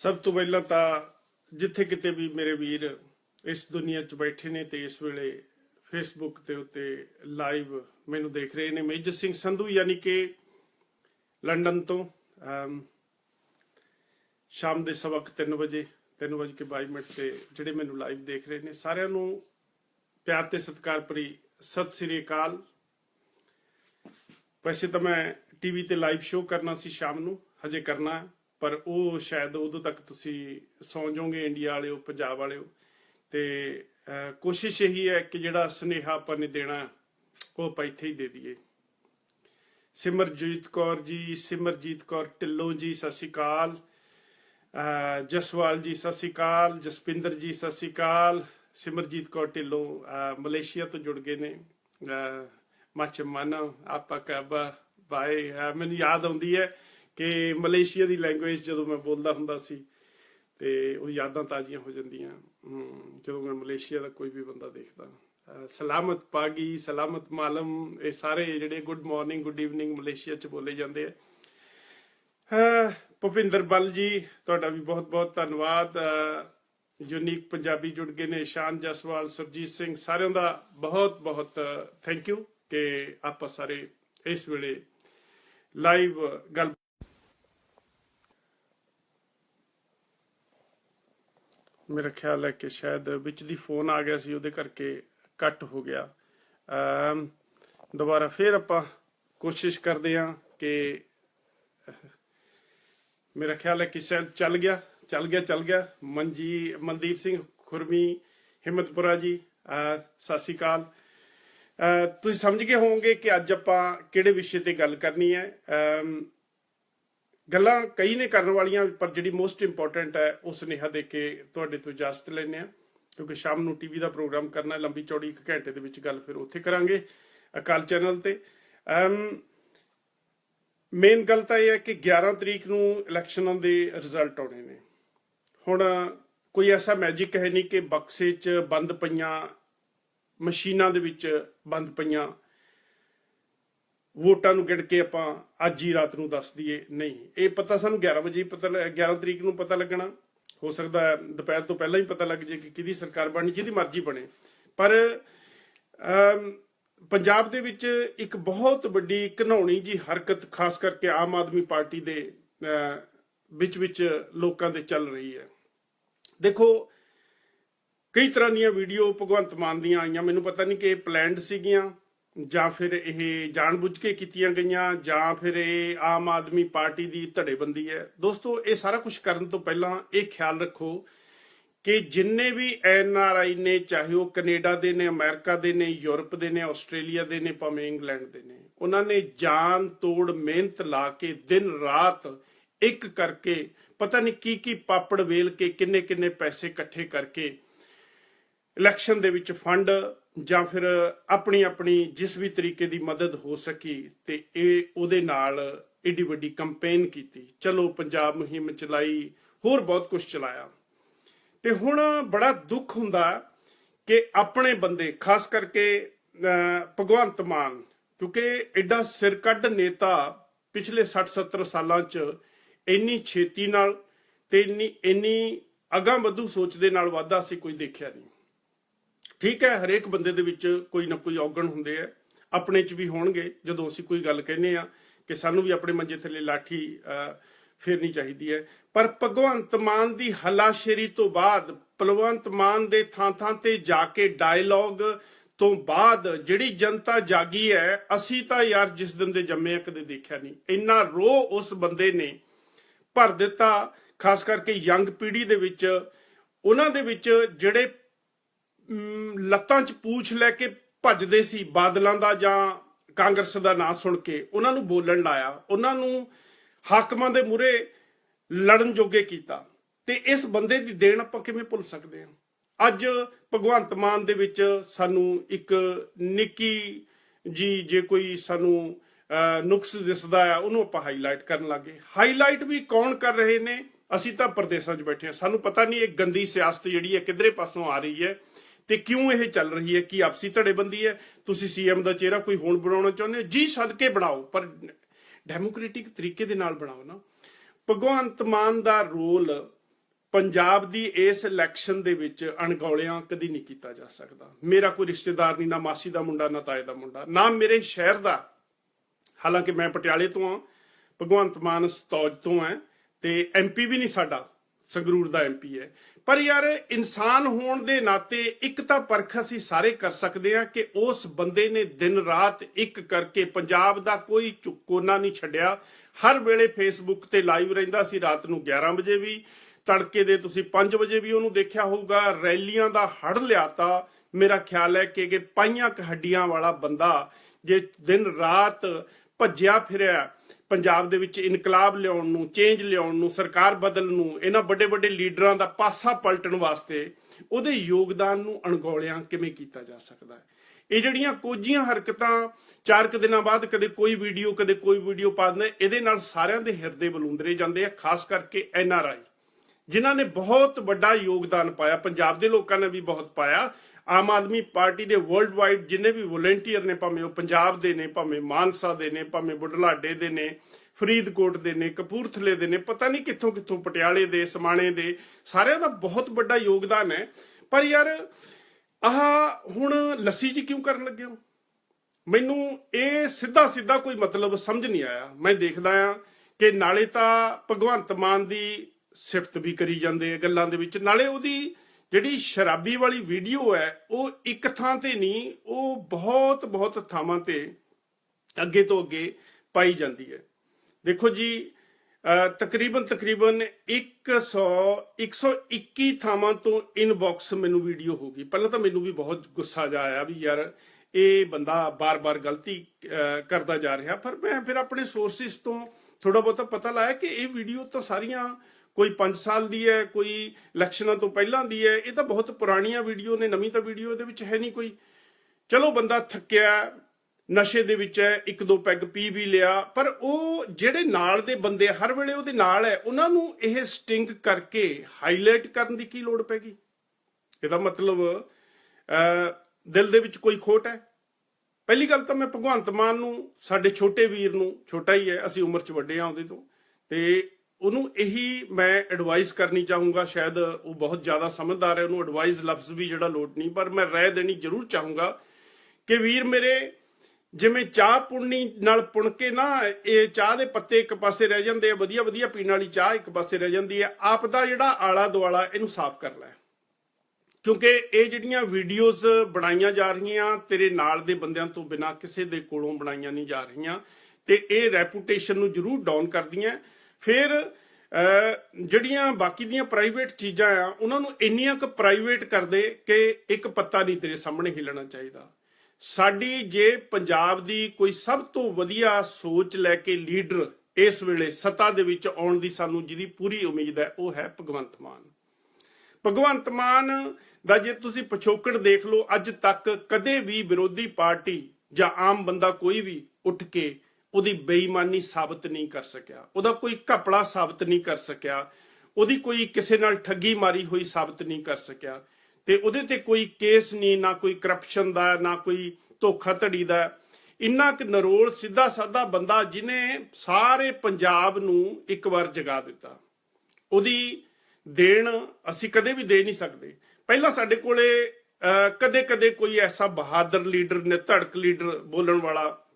ਸਭ ਤੋਂ ਪਹਿਲਾਂ ਤਾਂ ਜਿੱਥੇ ਕਿਤੇ ਵੀ ਮੇਰੇ ਵੀਰ ਇਸ ਦੁਨੀਆ 'ਚ ਬੈਠੇ ਨੇ ਤੇ ਇਸ ਵੇਲੇ ਫੇਸਬੁੱਕ ਤੇ ਉੱਤੇ ਲਾਈਵ ਮੈਨੂੰ ਦੇਖ ਰਹੇ ਨੇ, ਮੇਜਰ ਸਿੰਘ ਸੰਧੂ ਯਾਨੀ ਕਿ ਲੰਡਨ ਤੋਂ ਸ਼ਾਮ ਦੇ ਸਵਾ ਕੁ ਤਿੰਨ ਵਜੇ 3 ਵਜੇ ਕੇ 22 ਮਿੰਟ ਤੇ ਜਿਹੜੇ ਮੈਨੂੰ ਲਾਈਵ ਦੇਖ ਰਹੇ ਨੇ, ਸਾਰਿਆਂ ਨੂੰ ਪਿਆਰ ਤੇ ਸਤਿਕਾਰ ਭਰੀ ਸਤਿ ਸ੍ਰੀ ਅਕਾਲ। ਵੈਸੇ ਤਾਂ ਮੈਂ ਟੀਵੀ ਤੇ ਲਾਈਵ ਸ਼ੋਅ ਕਰਨਾ ਸੀ ਸ਼ਾਮ ਨੂੰ, ਹਜੇ ਕਰਨਾ ਪਰ ਉਹ ਸ਼ਾਇਦ ਉਦੋਂ ਤੱਕ ਤੁਸੀਂ ਸੌਂ ਜਾਓਗੇ ਇੰਡੀਆ ਵਾਲਿਓ ਪੰਜਾਬ ਵਾਲਿਓ। ਤੇ ਕੋਸ਼ਿਸ਼ ਇਹੀ ਹੈ ਕਿ ਜਿਹੜਾ ਸੁਨੇਹਾ ਆਪਾਂ ਨੇ ਦੇਣਾ ਉਹ ਆਪਾਂ ਇੱਥੇ ਹੀ ਦੇ ਦਈਏ। ਸਿਮਰਜੀਤ ਕੌਰ ਜੀ ਸਿਮਰਜੀਤ ਕੌਰ ਢਿੱਲੋਂ ਜੀ ਸਤਿ ਸ਼੍ਰੀ ਅਕਾਲ। ਜਸਵਾਲ ਜੀ ਸਤਿ ਸ਼੍ਰੀ ਅਕਾਲ। ਜਸਪਿੰਦਰ ਜੀ ਸਤਿ ਸ਼੍ਰੀ ਅਕਾਲ। ਸਿਮਰਜੀਤ ਕੌਰ ਢਿੱਲੋਂ ਅਹ, ਮਲੇਸ਼ੀਆ ਤੋਂ ਜੁੜ ਗਏ ਨੇ। ਅਹ, ਮਚਮਨ ਆਪਾ ਕਬਾ ਬਾਈ ਮੈਨੂੰ ਯਾਦ ਆਉਂਦੀ ਹੈ ਕਿ ਮਲੇਸ਼ੀਆ ਦੀ ਲੈਂਗੁਏਜ ਜਦੋਂ ਮੈਂ ਬੋਲਦਾ ਹੁੰਦਾ ਸੀ ਤੇ ਉਹ ਯਾਦਾਂ ਤਾਜ਼ੀਆਂ ਹੋ ਜਾਂਦੀਆਂ ਜਦੋਂ ਮੈਂ ਮਲੇਸ਼ੀਆ ਦਾ ਕੋਈ ਵੀ ਬੰਦਾ ਦੇਖਦਾ। ਸਲਾਮਤ ਪਾਗੀ, ਸਲਾਮਤ ਮਾਲਮ, ਇਹ ਸਾਰੇ ਜਿਹੜੇ good morning good evening Malaysia ਚ ਬੋਲੇ ਜਾਂਦੇ ਆ। ਭੁਪਿੰਦਰ ਬਲ ਜੀ, ਤੁਹਾਡਾ ਵੀ ਬਹੁਤ ਬਹੁਤ ਧੰਨਵਾਦ। ਯੂਨੀਕ ਪੰਜਾਬੀ ਜੁੜ ਗਏ ਨੇ, ਸ਼ਾਨ ਜਸਵਾਲ, ਸਰਜੀਤ ਸਿੰਘ, ਸਾਰਿਆਂ ਦਾ ਬਹੁਤ ਬਹੁਤ ਥੈਂਕ ਯੂ ਕਿ ਆਪਾਂ ਸਾਰੇ ਇਸ ਵੇਲੇ ਲਾਈਵ ਗੱਲ ਮੇਰਾ ਖਿਆਲ ਹੈ ਕਿ ਸ਼ਾਇਦ ਵਿੱਚ ਦੀ ਫੋਨ ਆ ਗਿਆ ਸੀ, ਉਹਦੇ ਕਰਕੇ ਕੱਟ ਹੋ ਗਿਆ। ਦੁਬਾਰਾ ਫੇਰ ਆਪਾਂ ਕੋਸ਼ਿਸ਼ ਕਰਦੇ ਹਾਂ ਕਿ, ਮੇਰਾ ਖਿਆਲ ਹੈ ਕਿ ਸ਼ਾਇਦ ਚੱਲ ਗਿਆ ਚੱਲ ਗਿਆ ਚੱਲ ਗਿਆ। ਮਨਜੀ ਮਨਦੀਪ ਸਿੰਘ ਖੁਰਮੀ, ਹਿੰਮਤਪੁਰਾ ਜੀ ਸਤਿ ਸ਼੍ਰੀ ਅਕਾਲ। ਤੁਸੀਂ ਸਮਝ ਗਏ ਹੋਵੋਗੇ ਕਿ ਅੱਜ ਆਪਾਂ ਕਿਹੜੇ ਵਿਸ਼ੇ ਤੇ ਗੱਲ ਕਰਨੀ ਹੈ? ਗੱਲਾਂ ਕਈ ਨੇ ਕਰਨ ਵਾਲੀਆਂ, ਪਰ ਜਿਹੜੀ ਮੋਸਟ ਇੰਪੋਰਟੈਂਟ ਹੈ, ਉਹ ਸੁਨੇਹਾ ਦੇ ਕੇ ਤੁਹਾਡੇ ਤੋਂ ਇਜਾਜ਼ਤ ਲੈਣੇ ਆ ਕਿਉਂਕਿ ਸ਼ਾਮ ਨੂੰ ਟੀਵੀ ਦਾ ਪ੍ਰੋਗਰਾਮ ਕਰਨਾ ਲੰਬੀ ਚੌੜੀ ਇੱਕ ਘੰਟੇ ਦੇ ਵਿੱਚ ਗੱਲ ਫਿਰ ਉੱਥੇ ਕਰਾਂਗੇ, ਅਕਾਲ ਚੈਨਲ ਤੇ। ਅਮ ਮੇਨ ਗੱਲ ਤਾਂ ਇਹ ਹੈ ਕਿ 11 ਤਰੀਕ ਨੂੰ ਇਲੈਕਸ਼ਨਾਂ ਦੇ ਰਿਜ਼ਲਟ ਆਉਣੇ ਨੇ। ਹੁਣ ਕੋਈ ਐਸਾ ਮੈਜਿਕ ਹੈ ਨਹੀਂ ਕਿ ਬਕਸੇ 'ਚ ਬੰਦ ਪਈਆਂ, ਮਸ਼ੀਨਾਂ ਦੇ ਵਿੱਚ ਬੰਦ ਪਈਆਂ ਵੋਟਾਂ ਨੂੰ ਗਿਣ ਕੇ ਆਪਾਂ ਅੱਜ ਹੀ ਰਾਤ ਨੂੰ ਦੱਸ ਦਈਏ, ਨਹੀਂ। ਇਹ ਪਤਾ ਸਾਨੂੰ 11 ਵਜੇ ਪਤਾ ਲ- 11 ਤਰੀਕ ਨੂੰ ਪਤਾ ਲੱਗਣਾ। ਹੋ ਸਕਦਾ ਹੈ ਦੁਪਹਿਰ ਤੋਂ ਪਹਿਲਾਂ ਹੀ ਪਤਾ ਲੱਗ ਜੇ ਕਿ ਕਿਹਦੀ ਸਰਕਾਰ ਬਣਨੀ, ਜਿਹਦੀ ਮਰਜ਼ੀ ਬਣੇ। ਪਰ ਪੰਜਾਬ ਦੇ ਵਿੱਚ ਇੱਕ ਬਹੁਤ ਵੱਡੀ ਘਨੌਣੀ ਜੀ ਹਰਕਤ, ਖਾਸ ਕਰਕੇ ਆਮ ਆਦਮੀ ਪਾਰਟੀ ਦੇ ਵਿੱਚ ਵਿੱਚ ਲੋਕਾਂ ਦੇ ਚੱਲ ਰਹੀ ਹੈ। ਦੇਖੋ, ਕਈ ਤਰ੍ਹਾਂ ਦੀਆਂ ਵੀਡੀਓ ਭਗਵੰਤ ਮਾਨ ਦੀਆਂ ਆਈਆਂ। ਮੈਨੂੰ ਪਤਾ ਨਹੀਂ ਕਿ ਇਹ ਪਲਾਨਡ ਸੀਗੀਆਂ। ਜਾਂ ਫਿਰ ਇਹ ਜਾਣਬੁੱਝ ਕੇ ਕੀਤੀਆਂ ਗਈਆਂ, ਜਾਂ ਫਿਰ ਇਹ ਆਮ ਆਦਮੀ ਪਾਰਟੀ ਦੀ ਧੜੇਬੰਦੀ ਹੈ। ਦੋਸਤੋ, ਇਹ ਸਾਰਾ ਕੁਝ ਕਰਨ ਤੋਂ ਪਹਿਲਾਂ ਇਹ ਖਿਆਲ ਰੱਖੋ ਕਿ ਜਿੰਨੇ ਵੀ ਐਨ ਆਰ ਆਈ ਨੇ, ਚਾਹੇ ਉਹ ਕੈਨੇਡਾ ਦੇ ਨੇ, ਅਮਰੀਕਾ ਦੇ ਨੇ, ਯੂਰਪ ਦੇ ਨੇ, ਆਸਟ੍ਰੇਲੀਆ ਦੇ ਨੇ, ਭਾਵੇਂ ਇੰਗਲੈਂਡ ਦੇ ਨੇ, ਉਹਨਾਂ ਨੇ ਜਾਨ ਤੋੜ, ਮਿਹਨਤ ਲਾ ਕੇ ਦਿਨ ਰਾਤ ਇੱਕ ਕਰਕੇ, ਪਤਾ ਨਹੀਂ ਕੀ ਕੀ ਪਾਪੜ ਵੇਲ ਕੇ ਕਿੰਨੇ ਕਿੰਨੇ ਪੈਸੇ ਇਕੱਠੇ ਕਰਕੇ ਇਲੈਕਸ਼ਨ ਦੇ ਵਿੱਚ ਫੰਡ ਜਾਂ ਫਿਰ ਆਪਣੀ ਆਪਣੀ ਜਿਸ ਵੀ ਤਰੀਕੇ ਦੀ ਮਦਦ ਹੋ ਸਕੀ ਤੇ ਇਹ ਉਹਦੇ ਨਾਲ ਏਡੀ ਵੱਡੀ ਕੰਪੇਨ ਕੀਤੀ। ਚਲੋ ਪੰਜਾਬ ਮੁਹਿੰਮ ਚਲਾਈ ਹੋਰ ਬਹੁਤ ਕੁਝ ਚਲਾਇਆ। ਤੇ ਹੁਣ ਬੜਾ ਦੁੱਖ ਹੁੰਦਾ ਕਿ ਆਪਣੇ ਬੰਦੇ ਖਾਸ ਕਰਕੇ ਅਹ, ਭਗਵੰਤ ਮਾਨ ਕਿਉਂਕਿ ਐਡਾ ਸਿਰ ਕੱਢ ਨੇਤਾ ਪਿਛਲੇ 60 70 ਸਾਲਾਂ ਚ ਇੰਨੀ ਛੇਤੀ ਨਾਲ ਤੇ ਇੰਨੀ ਇੰਨੀ ਅਗਾਂਹ ਵਧੂ ਸੋਚ ਦੇ ਨਾਲ ਵਾਧਾ ਸੀ ਕੋਈ ਦੇਖਿਆ ਨਹੀਂ। ਠੀਕ ਹੈ ਹਰੇਕ ਬੰਦੇ ਦੇ ਵਿੱਚ ਕੋਈ ਨਾ ਕੋਈ ਔਗਣ ਹੁੰਦੇ ਆ ਆਪਣੇ ਚ ਵੀ ਹੋਣਗੇ ਜਦੋਂ ਅਸੀਂ ਕੋਈ ਗੱਲ ਕਹਿੰਦੇ ਆ ਕਿ ਸਾਨੂੰ ਵੀ ਆਪਣੇ ਮੰਜੇ ਥੱਲੇ ਲਾਠੀ ਅਹ, ਫੇਰਨੀ ਚਾਹੀਦੀ ਹੈ। ਪਰ ਭਗਵੰਤ ਮਾਨ ਦੀ ਹੱਲਾਸ਼ੇਰੀ ਤੋਂ ਬਾਅਦ ਭਗਵੰਤ ਮਾਨ ਦੇ ਥਾਂ ਥਾਂ ਤੇ ਜਾ ਕੇ ਡਾਇਲੌਗ ਤੋਂ ਬਾਅਦ ਜਿਹੜੀ ਜਨਤਾ ਜਾਗੀ ਹੈ ਅਸੀਂ ਤਾਂ ਯਾਰ ਜਿਸ ਦਿਨ ਦੇ ਜੰਮੇ ਆ ਕਦੇ ਦੇਖਿਆ ਨਹੀਂ। ਇੰਨਾ ਰੋਹ ਉਸ ਬੰਦੇ ਨੇ ਭਰ ਦਿੱਤਾ ਖਾਸ ਕਰਕੇ ਯੰਗ ਪੀੜ੍ਹੀ ਦੇ ਵਿੱਚ। ਉਹਨਾਂ ਦੇ ਵਿੱਚ ਜਿਹੜੇ ਲੱਤਾਂ 'ਚ ਪੂਛ ਲੈ ਕੇ ਭੱਜਦੇ ਸੀ ਬਾਦਲਾਂ ਦਾ ਜਾਂ ਕਾਂਗਰਸ ਦਾ ਨਾਂ ਸੁਣ ਕੇ। ਉਹਨਾਂ ਨੂੰ ਬੋਲਣ ਲਾਇਆ। ਉਹਨਾਂ ਨੂੰ ਹਾਕਮਾਂ ਦੇ ਮੂਹਰੇ ਲੜਨ ਜੋਗੇ ਕੀਤਾ। ਤੇ ਇਸ ਬੰਦੇ ਦੀ ਦੇਣ ਆਪਾਂ ਕਿਵੇਂ ਭੁੱਲ ਸਕਦੇ ਹਾਂ? ਅੱਜ ਭਗਵੰਤ ਮਾਨ ਦੇ ਵਿੱਚ ਸਾਨੂੰ ਇੱਕ ਨਿੱਕੀ ਜੀ ਜੇ ਕੋਈ ਸਾਨੂੰ ਅਹ, ਨੁਕਸ ਦਿਸਦਾ ਆ ਉਹਨੂੰ ਆਪਾਂ ਹਾਈਲਾਈਟ ਕਰਨ ਲੱਗੇ। ਹਾਈਲਾਈਟ ਵੀ ਕੌਣ ਕਰ ਰਹੇ ਨੇ? ਅਸੀਂ ਤਾਂ ਪ੍ਰਦੇਸ਼ਾਂ 'ਚ ਬੈਠੇ ਹਾਂ। ਸਾਨੂੰ ਪਤਾ ਨਹੀਂ ਇਹ ਗੰਦੀ ਸਿਆਸਤ ਜਿਹੜੀ ਹੈ ਕਿਧਰੇ ਪਾਸੋਂ ਆ ਰਹੀ ਹੈ। ਤੇ ਕਿਉਂ ਇਹ ਚੱਲ ਰਹੀ ਹੈ? ਕੀ ਆਪਸੀ ਧੜੇਬੰਦੀ ਹੈ? ਤੁਸੀਂ ਸੀਐਮ ਦਾ ਚਿਹਰਾ ਕੋਈ ਹੁਣ ਬਣਾਉਣਾ ਚਾਹੁੰਦੇ ਹੋ? ਜੀ, ਸਦਕੇ ਬਣਾਓ, ਪਰ ਡੈਮੋਕ੍ਰੈਟਿਕ ਤਰੀਕੇ ਦੇ ਨਾਲ ਬਣਾਓ ਨਾ। ਭਗਵੰਤ ਮਾਨ ਦਾ ਰੋਲ ਪੰਜਾਬ ਦੀ ਇਸ ਇਲੈਕਸ਼ਨ ਦੇ ਵਿੱਚ ਅਣਗੌਲਿਆਂ ਕਦੀ ਨਹੀਂ ਕੀਤਾ ਜਾ ਸਕਦਾ। ਮੇਰਾ ਕੋਈ ਰਿਸ਼ਤੇਦਾਰ ਨਹੀਂ, ਨਾ ਮਾਸੀ ਦਾ ਮੁੰਡਾ, ਨਾ ਤਾਏ ਦਾ ਮੁੰਡਾ, ਨਾ ਮੇਰੇ ਸ਼ਹਿਰ ਦਾ। ਹਾਲਾਂਕਿ ਮੈਂ ਪਟਿਆਲੇ ਤੋਂ ਆ ਭਗਵੰਤ ਮਾਨ ਸਤੌਜ ਤੋਂ ਹੈ ਤੇ ਐਮਪੀ ਵੀ ਨਹੀਂ ਸਾਡਾ, ਸੰਗਰੂਰ ਦਾ ਐਮਪੀ ਹੈ। ਪਰ ਯਾਰ, ਇਨਸਾਨ ਹੋਣ ਦੇ ਨਾਤੇ ਇੱਕ ਤਾਂ ਪਰਖ ਅਸੀਂ ਸਾਰੇ ਕਰ ਸਕਦੇ ਹਾਂ ਕਿ ਉਸ ਬੰਦੇ ਨੇ ਦਿਨ ਰਾਤ ਇੱਕ ਕਰਕੇ ਪੰਜਾਬ ਦਾ ਕੋਈ ਕੋਨਾ ਨਹੀਂ ਛੱਡਿਆ। ਹਰ ਵੇਲੇ ਫੇਸਬੁੱਕ ਤੇ ਲਾਈਵ ਰਹਿੰਦਾ ਸੀ, ਰਾਤ ਨੂੰ 11 ਵਜੇ ਵੀ। ਤੜਕੇ ਦੇ ਤੁਸੀਂ 5 ਵਜੇ ਵੀ ਉਹਨੂੰ ਦੇਖਿਆ ਹੋਊਗਾ, ਰੈਲੀਆਂ ਦਾ ਹੜ ਲਿਆਤਾ। ਮੇਰਾ ਖਿਆਲ ਹੈ ਕਿ ਕਿ ਪਾਈਆਂ ਕ ਹੱਡੀਆਂ ਵਾਲਾ ਬੰਦਾ ਜੇ ਦਿਨ ਰਾਤ ਭੱਜਿਆ ਫਿਰਿਆ ਪੰਜਾਬ ਦੇ ਵਿੱਚ ਇਨਕਲਾਬ ਲਿਆਉਣ ਨੂੰ ਚੇਂਜ ਲਿਆਉਣ ਨੂੰ, ਸਰਕਾਰ ਬਦਲਣ ਨੂੰ, ਇਹਨਾਂ ਵੱਡੇ ਵੱਡੇ ਲੀਡਰਾਂ ਦਾ ਪਾਸਾ ਪਲਟਣ ਵਾਸਤੇ ਉਹਦੇ ਯੋਗਦਾਨ ਨੂੰ ਅਣਗੌਲਿਆਂ ਕਿਵੇਂ ਕੀਤਾ ਜਾ ਸਕਦਾ ਹੈ? ਇਹ ਜਿਹੜੀਆਂ ਕੋਝੀਆਂ ਹਰਕਤਾਂ ਚਾਰ ਕੁ ਦਿਨਾਂ ਬਾਅਦ ਕਦੇ ਕੋਈ ਵੀਡੀਓ, ਕਦੇ ਕੋਈ ਵੀਡੀਓ ਪਾ ਦਿੰਦੇ, ਇਹਦੇ ਨਾਲ ਸਾਰਿਆਂ ਦੇ ਹਿਰਦੇ ਬਲੂੰਦਰੇ ਜਾਂਦੇ ਆ, ਖਾਸ ਕਰਕੇ ਐਨ ਆਰ ਆਈ, ਜਿਨ੍ਹਾਂ ਨੇ ਬਹੁਤ ਵੱਡਾ ਯੋਗਦਾਨ ਪਾਇਆ, ਪੰਜਾਬ ਦੇ ਲੋਕਾਂ ਨੇ ਵੀ ਬਹੁਤ ਪਾਇਆ ਆਮ ਆਦਮੀ ਪਾਰਟੀ ਦੇ ਵਰਲਡ ਵਾਈਡ ਜਿੰਨੇ ਵੀ ਵੋਲੰਟੀਅਰ ਨੇ, ਭਾਵੇਂ ਉਹ ਪੰਜਾਬ ਦੇ ਨੇ, ਭਾਵੇਂ ਮਾਨਸਾ ਦੇ ਨੇ, ਭਾਵੇਂ ਬੁਢਲਾਡੇ ਦੇ ਨੇ, ਫਰੀਦਕੋਟ ਦੇ ਨੇ, ਕਪੂਰਥਲੇ ਦੇ ਨੇ, ਪਤਾ ਨਹੀਂ ਕਿੱਥੋਂ ਕਿੱਥੋਂ ਪਟਿਆਲੇ ਦੇ, ਸਮਾਣੇ ਦੇ, ਸਾਰਿਆਂ ਦਾ ਬਹੁਤ ਵੱਡਾ ਯੋਗਦਾਨ ਹੈ। ਪਰ ਯਾਰ, ਆਹ ਹੁਣ ਲੱਸੀ ਜੀ ਕਿਉਂ ਕਰਨ ਲੱਗੇ ਹੋ? ਮੈਨੂੰ ਇਹ ਸਿੱਧਾ ਸਿੱਧਾ ਕੋਈ ਮਤਲਬ ਸਮਝ ਨਹੀਂ ਆਇਆ। ਮੈਂ ਦੇਖਦਾ ਆ ਕਿ ਨਾਲੇ ਤਾਂ ਭਗਵੰਤ ਮਾਨ ਦੀ ਸਿਫਤ ਵੀ ਕਰੀ ਜਾਂਦੇ ਆ ਗੱਲਾਂ ਦੇ ਵਿੱਚ, ਨਾਲੇ ਉਹਦੀ ਜਿਹੜੀ ਸ਼ਰਾਬੀ ਵਾਲੀ ਵੀਡੀਓ ਹੈ, ਉਹ ਇੱਕ ਥਾਂ ਤੇ ਨਹੀਂ, ਉਹ ਬਹੁਤ ਬਹੁਤ ਥਾਵਾਂ ਤੇ ਅੱਗੇ ਤੋਂ ਅੱਗੇ ਪਾਈ ਜਾਂਦੀ ਹੈ। ਦੇਖੋ ਜੀ ਤਕਰੀਬਨ ਤਕਰੀਬਨ 100 121 ਥਾਵਾਂ ਤੋਂ ਇਨਬਾਕਸ ਮੈਨੂੰ ਵੀਡੀਓ ਹੋ ਗਈ। ਪਹਿਲਾਂ ਤਾਂ ਮੈਨੂੰ ਵੀ ਬਹੁਤ ਗੁੱਸਾ ਜਾ ਆਇਆ ਵੀ ਯਾਰ, ਇਹ ਬੰਦਾ ਬਾਰ-ਬਾਰ ਗਲਤੀ ਕਰਦਾ ਜਾ ਰਿਹਾ। ਪਰ ਮੈਂ ਫਿਰ ਆਪਣੇ ਸੋਰਸਿਸ ਤੋਂ ਥੋੜਾ ਬਹੁਤਾ ਪਤਾ ਲਾਇਆ ਕਿ ਇਹ ਵੀਡੀਓ ਤਾਂ ਸਾਰੀਆਂ ਕੋਈ 5 ਸਾਲ ਦੀ ਹੈ ਕੋਈ ਇਲੈਕਸ਼ਨਾਂ ਤੋਂ ਪਹਿਲਾਂ ਦੀ ਹੈ ਇਹ ਤਾਂ ਬਹੁਤ ਪੁਰਾਣੀਆਂ ਵੀਡੀਓ ਨੇ ਨਵੀਂ ਤਾਂ ਵੀਡੀਓ ਇਹਦੇ ਵਿੱਚ ਹੈ ਨਹੀਂ ਕੋਈ। ਚਲੋ ਬੰਦਾ ਥੱਕਿਆ ਨਸ਼ੇ ਦੇ ਵਿੱਚ ਹੈ ਇੱਕ ਦੋ ਪੈਗ ਪੀ ਵੀ ਲਿਆ ਪਰ ਉਹ ਜਿਹੜੇ ਨਾਲ ਦੇ ਬੰਦੇ ਹਰ ਵੇਲੇ ਉਹਦੇ ਨਾਲ ਹੈ ਉਹਨਾਂ ਨੂੰ ਇਹ ਸਟਿੰਗ ਕਰਕੇ ਹਾਈਲਾਈਟ ਕਰਨ ਦੀ ਕੀ ਲੋੜ ਪੈਗੀ? ਇਹਦਾ ਮਤਲਬ ਅਹ, ਦਿਲ ਦੇ ਵਿੱਚ ਕੋਈ ਖੋਟ ਹੈ? ਪਹਿਲੀ ਗੱਲ ਤਾਂ ਮੈਂ ਭਗਵੰਤ ਮਾਨ ਨੂੰ ਸਾਡੇ ਛੋਟੇ ਵੀਰ ਨੂੰ ਛੋਟਾ ਹੀ ਹੈ ਅਸੀਂ ਉਮਰ 'ਚ ਵੱਡੇ ਆ ਉਹਦੇ ਤੋਂ ਤੇ ਉਹਨੂੰ ਇਹੀ ਮੈਂ ਐਡਵਾਈਸ ਕਰਨੀ ਚਾਹੂੰਗਾ, ਸ਼ਾਇਦ ਉਹ ਬਹੁਤ ਜ਼ਿਆਦਾ ਸਮਝਦਾਰ ਹੈ, ਉਹਨੂੰ ਐਡਵਾਈਸ ਲਫ਼ਜ਼ ਵੀ ਜਿਹੜਾ ਲੋਟ ਨਹੀਂ, ਪਰ ਮੈਂ ਰਾਏ ਦੇਣੀ ਜ਼ਰੂਰ ਚਾਹੂੰਗਾ ਕਿ ਵੀਰ ਮੇਰੇ, ਜਿਵੇਂ ਚਾਹ ਪੁਣਨੀ ਨਾਲ ਪੁਣ ਕੇ ਨਾ, ਇਹ ਚਾਹ ਦੇ ਪੱਤੇ ਇੱਕ ਪਾਸੇ ਰਹਿ ਜਾਂਦੇ ਆ ਵਧੀਆ ਵਧੀਆ ਪੀਣ ਵਾਲੀ ਚਾਹ ਇੱਕ ਪਾਸੇ ਰਹਿ ਜਾਂਦੀ ਹੈ, ਆਪ ਦਾ ਜਿਹੜਾ ਆਲਾ ਦੁਆਲਾ ਇਹਨੂੰ ਸਾਫ਼ ਕਰ ਲੈ। ਕਿਉਂਕਿ ਇਹ ਜਿਹੜੀਆਂ ਵੀਡੀਓਜ਼ ਬਣਾਈਆਂ ਜਾ ਰਹੀਆਂ, ਤੇਰੇ ਨਾਲ ਦੇ ਬੰਦਿਆਂ ਤੋਂ ਬਿਨਾ ਕਿਸੇ ਦੇ ਕੋਲੋਂ ਬਣਾਈਆਂ ਨਹੀਂ ਜਾ ਰਹੀਆਂ, ਤੇ ਇਹ ਰੈਪੂਟੇਸ਼ਨ ਨੂੰ ਜ਼ਰੂਰ ਡਾਊਨ ਕਰਦੀਆਂ। ਫਿਰ ਜਿਹੜੀਆਂ ਬਾਕੀ ਦੀਆਂ ਪ੍ਰਾਈਵੇਟ ਚੀਜ਼ਾਂ ਆ, ਉਹਨਾਂ ਨੂੰ ਇੰਨੀਆਂ ਕੁ ਪ੍ਰਾਈਵੇਟ ਕਰਦੇ ਕਿ ਇੱਕ ਪੱਤਾ ਨਹੀਂ ਤੇਰੇ ਸਾਹਮਣੇ ਹਿੱਲਣਾ ਚਾਹੀਦਾ। ਸਾਡੀ ਜੇ ਪੰਜਾਬ ਦੀ ਕੋਈ ਸਭ ਤੋਂ ਵਧੀਆ ਸੋਚ ਲੈ ਕੇ ਲੀਡਰ ਇਸ ਵੇਲੇ ਸੱਤਾ ਦੇ ਵਿੱਚ ਆਉਣ ਦੀ ਸਾਨੂੰ ਜਿਹਦੀ ਪੂਰੀ ਉਮੀਦ ਹੈ, ਉਹ ਹੈ ਭਗਵੰਤ ਮਾਨ। ਭਗਵੰਤ ਮਾਨ ਦਾ ਜੇ ਤੁਸੀਂ ਪਿਛੋਕੜ ਦੇਖ ਲਓ, ਅੱਜ ਤੱਕ ਕਦੇ ਵੀ ਵਿਰੋਧੀ ਪਾਰਟੀ ਜਾਂ ਆਮ ਬੰਦਾ ਕੋਈ ਵੀ ਉੱਠ ਕੇ ਉਹਦੀ ਬੇਈਮਾਨੀ ਸਾਬਤ ਨਹੀਂ ਕਰ ਸਕਿਆ, ਉਹਦਾ ਕੋਈ ਘਪਲਾ ਸਾਬਤ ਨਹੀਂ ਕਰ ਸਕਿਆ, ਉਹਦੀ ਕੋਈ ਕਿਸੇ ਨਾਲ ਠੱਗੀ ਮਾਰੀ ਹੋਈ ਸਾਬਤ ਨਹੀਂ ਕਰ ਸਕਿਆ ਤੇ ਉਹਦੇ ਤੇ ਕੋਈ ਕੇਸ ਨਹੀਂ, ਨਾ ਕੋਈ ਕਰਪਸ਼ਨ ਦਾ, ਨਾ ਕੋਈ ਧੋਖਾਧੜੀ ਦਾ। ਇੰਨਾ ਕਿ ਨਰੋਲ ਸਿੱਧਾ ਸਾਦਾ ਬੰਦਾ ਜਿਨੇ ਸਾਰੇ ਪੰਜਾਬ ਨੂੰ ਇੱਕ ਵਾਰ ਜਗਾ ਦਿੱਤਾ। ਉਹਦੀ ਦੇਣ ਅਸੀਂ ਕਦੇ ਵੀ ਦੇ ਨਹੀਂ ਸਕਦੇ। ਪਹਿਲਾਂ ਸਾਡੇ ਕੋਲੇ ਕਦੇ-ਕਦੇ ਕੋਈ ਐਸਾ ਬਹਾਦਰ ਲੀਡਰ ਨੇ ਧੜਕ ਲੀਡਰ ਬੋਲਣ ਵਾਲਾ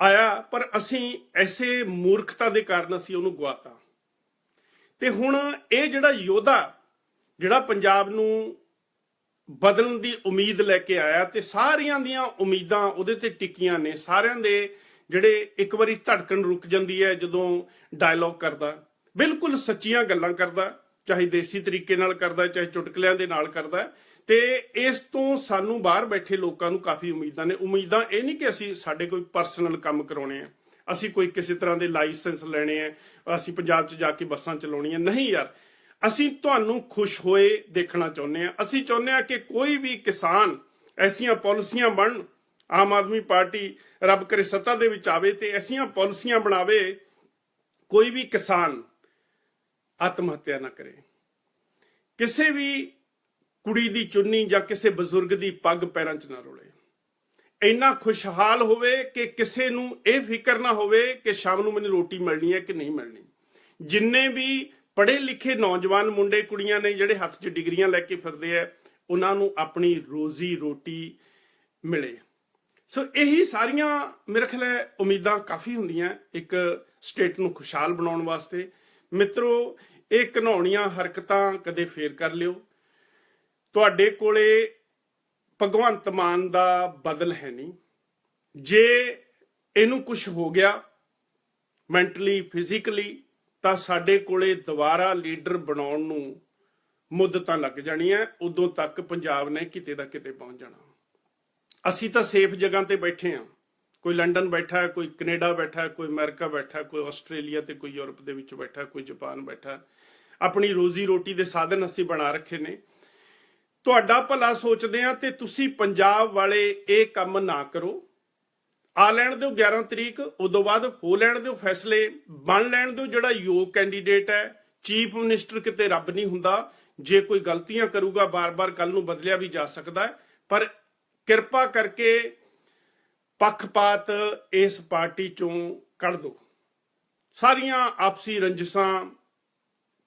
ਆਇਆ, ਪਰ ਅਸੀਂ ਐਸੇ ਮੂਰਖਤਾ ਦੇ ਕਾਰਨ ਅਸੀਂ ਉਹਨੂੰ ਗਵਾਤਾ ਤੇ ਹੁਣ ਇਹ ਜਿਹੜਾ ਯੋਧਾ, ਜਿਹੜਾ ਪੰਜਾਬ ਨੂੰ ਬਦਲਣ ਦੀ ਉਮੀਦ ਲੈ ਕੇ ਆਇਆ ਤੇ ਸਾਰੀਆਂ ਦੀਆਂ ਉਮੀਦਾਂ ਉਹਦੇ ਤੇ ਟਿਕੀਆਂ ਨੇ, ਸਾਰਿਆਂ ਦੇ ਜਿਹੜੇ ਇੱਕ ਵਾਰੀ ਧੜਕਣ ਰੁਕ ਜਾਂਦੀ ਹੈ ਜਦੋਂ ਡਾਇਲੌਗ ਕਰਦਾ, ਬਿਲਕੁਲ ਸੱਚੀਆਂ ਗੱਲਾਂ ਕਰਦਾ, ਚਾਹੇ ਦੇਸੀ ਤਰੀਕੇ ਨਾਲ ਕਰਦਾ, ਚਾਹੇ ਚੁਟਕਲਿਆਂ ਦੇ ਨਾਲ ਕਰਦਾ ਤੇ ਇਸ ਤੋਂ ਸਾਨੂੰ ਬਾਹਰ ਬੈਠੇ ਲੋਕਾਂ ਨੂੰ ਕਾਫੀ ਉਮੀਦਾਂ ਨੇ। ਉਮੀਦਾਂ ਇਹ ਨਹੀਂ ਕਿ ਅਸੀਂ ਸਾਡੇ ਕੋਈ ਪਰਸਨਲ ਕੰਮ ਕਰਾਉਣੇ ਆ। ਅਸੀਂ ਕੋਈ ਕਿਸੇ ਤਰ੍ਹਾਂ ਦੇ ਲਾਇਸੈਂਸ ਲੈਣੇ ਆ। ਅਸੀਂ ਪੰਜਾਬ 'ਚ ਜਾ ਕੇ ਬੱਸਾਂ ਚਲਾਉਣੀਆਂ। ਨਹੀਂ ਯਾਰ, ਅਸੀਂ ਤੁਹਾਨੂੰ ਖੁਸ਼ ਹੋਏ ਦੇਖਣਾ ਚਾਹੁੰਦੇ ਆ। ਅਸੀਂ ਚਾਹੁੰਦੇ ਆ ਕਿ ਕੋਈ ਵੀ ਕਿਸਾਨ ਐਸੀਆਂ ਪਾਲਿਸੀਆਂ ਬਣਨ, ਆਮ ਆਦਮੀ ਪਾਰਟੀ ਰੱਬ ਕਰੇ ਸੱਤਾ ਦੇ ਵਿੱਚ ਆਵੇ ਤੇ ਐਸੀਆਂ ਪਾਲਿਸੀਆਂ ਬਣਾਵੇ, ਕੋਈ ਵੀ ਕਿਸਾਨ ਆਤਮ ਹੱਤਿਆ ਨਾ ਕਰੇ। ਕਿਸੇ ਵੀ ਕੁੜੀ ਦੀ ਚੁੰਨੀ ਜਾਂ ਕਿਸੇ ਬਜ਼ੁਰਗ ਦੀ ਪੱਗ ਪੈਰਾਂ 'ਚ ਨਾ ਰੋਲੇ। ਇੰਨਾ ਖੁਸ਼ਹਾਲ ਹੋਵੇ ਕਿ ਕਿਸੇ ਨੂੰ ਇਹ ਫਿਕਰ ਨਾ ਹੋਵੇ ਕਿ ਸ਼ਾਮ ਨੂੰ ਮੈਨੂੰ ਰੋਟੀ ਮਿਲਣੀ ਹੈ ਕਿ ਨਹੀਂ ਮਿਲਣੀ। ਜਿੰਨੇ ਵੀ ਪੜ੍ਹੇ ਲਿਖੇ ਨੌਜਵਾਨ ਮੁੰਡੇ ਕੁੜੀਆਂ ਨੇ ਜਿਹੜੇ ਹੱਥ 'ਚ ਡਿਗਰੀਆਂ ਲੈ ਕੇ ਫਿਰਦੇ ਆ, ਉਹਨਾਂ ਨੂੰ ਆਪਣੀ ਰੋਜ਼ੀ ਰੋਟੀ ਮਿਲੇ। ਸੋ ਇਹੀ ਸਾਰੀਆਂ ਮੇਰੇ ਖਿਆਲ ਹੈ ਉਮੀਦਾਂ ਕਾਫੀ ਹੁੰਦੀਆਂ ਇੱਕ ਸਟੇਟ ਨੂੰ ਖੁਸ਼ਹਾਲ ਬਣਾਉਣ ਵਾਸਤੇ। ਮਿੱਤਰੋ, ਇਹ ਘਨੌਣੀਆਂ ਹਰਕਤਾਂ ਕਦੇ ਫੇਰ ਕਰ ਲਿਓ। ਤੁਹਾਡੇ ਕੋਲੇ ਭਗਵੰਤ ਮਾਨ ਦਾ ਬਦਲ ਹੈ ਨਹੀਂ। ਜੇ ਇਹਨੂੰ ਕੁਝ ਹੋ ਗਿਆ ਮੈਂਟਲੀ, ਫਿਜ਼ੀਕਲੀ, ਤਾਂ ਸਾਡੇ ਕੋਲੇ ਦੁਬਾਰਾ ਲੀਡਰ ਬਣਾਉਣ ਨੂੰ ਮੁੱਦਤਾਂ ਲੱਗ ਜਾਣੀਆਂ ਉਦੋਂ ਤੱਕ ਪੰਜਾਬ ਨੇ ਕਿਤੇ ਦਾ ਕਿਤੇ ਪਹੁੰਚ ਜਾਣਾ। ਅਸੀਂ ਤਾਂ ਸੇਫ ਜਗ੍ਹਾ ਤੇ ਬੈਠੇ ਹਾਂ। ਕੋਈ ਲੰਡਨ ਬੈਠਾ ਹੈ, ਕੋਈ ਕੈਨੇਡਾ ਬੈਠਾ ਹੈ, ਕੋਈ ਅਮਰੀਕਾ ਬੈਠਾ ਹੈ, ਕੋਈ ਆਸਟ੍ਰੇਲੀਆ ਤੇ ਕੋਈ ਯੂਰਪ ਦੇ ਵਿੱਚ ਬੈਠਾ ਕੋਈ ਜਾਪਾਨ ਬੈਠਾ ਆਪਣੀ ਰੋਜ਼ੀ ਰੋਟੀ ਦੇ ਸਾਧਨ ਅਸੀਂ ਬਣਾ ਰੱਖੇ ਨੇ। ਤੁਹਾਡਾ ਭਲਾ ਸੋਚਦੇ ਆ ਤੇ ਤੁਸੀਂ ਪੰਜਾਬ ਵਾਲੇ ਇਹ ਕੰਮ ਨਾ ਕਰੋ। ਆ ਲੈਣ ਦਿਓ 11 ਤਰੀਕ, ਉਦੋਂ ਬਾਅਦ ਹੋ ਲੈਣ ਦਿਓ ਫੈਸਲੇ, ਬਣ ਲੈਣ ਦਿਓ ਜਿਹੜਾ ਯੋਗ ਕੈਂਡੀਡੇਟ ਹੈ। ਚੀਫ ਮਿਨਿਸਟਰ ਕਿਤੇ ਰੱਬ ਨਹੀਂ ਹੁੰਦਾ, ਜੇ ਕੋਈ ਗਲਤੀਆਂ ਕਰੂਗਾ, ਬਾਰ-ਬਾਰ ਕੱਲ ਨੂੰ ਬਦਲਿਆ ਵੀ ਜਾ ਸਕਦਾ ਹੈ। ਪਰ ਕਿਰਪਾ ਕਰਕੇ ਪੱਖਪਾਤ ਇਸ ਪਾਰਟੀ ਚੋਂ ਕੱਢ ਦਿਓ। ਸਾਰੀਆਂ ਆਪਸੀ ਰੰਜਿਸ਼ਾਂ,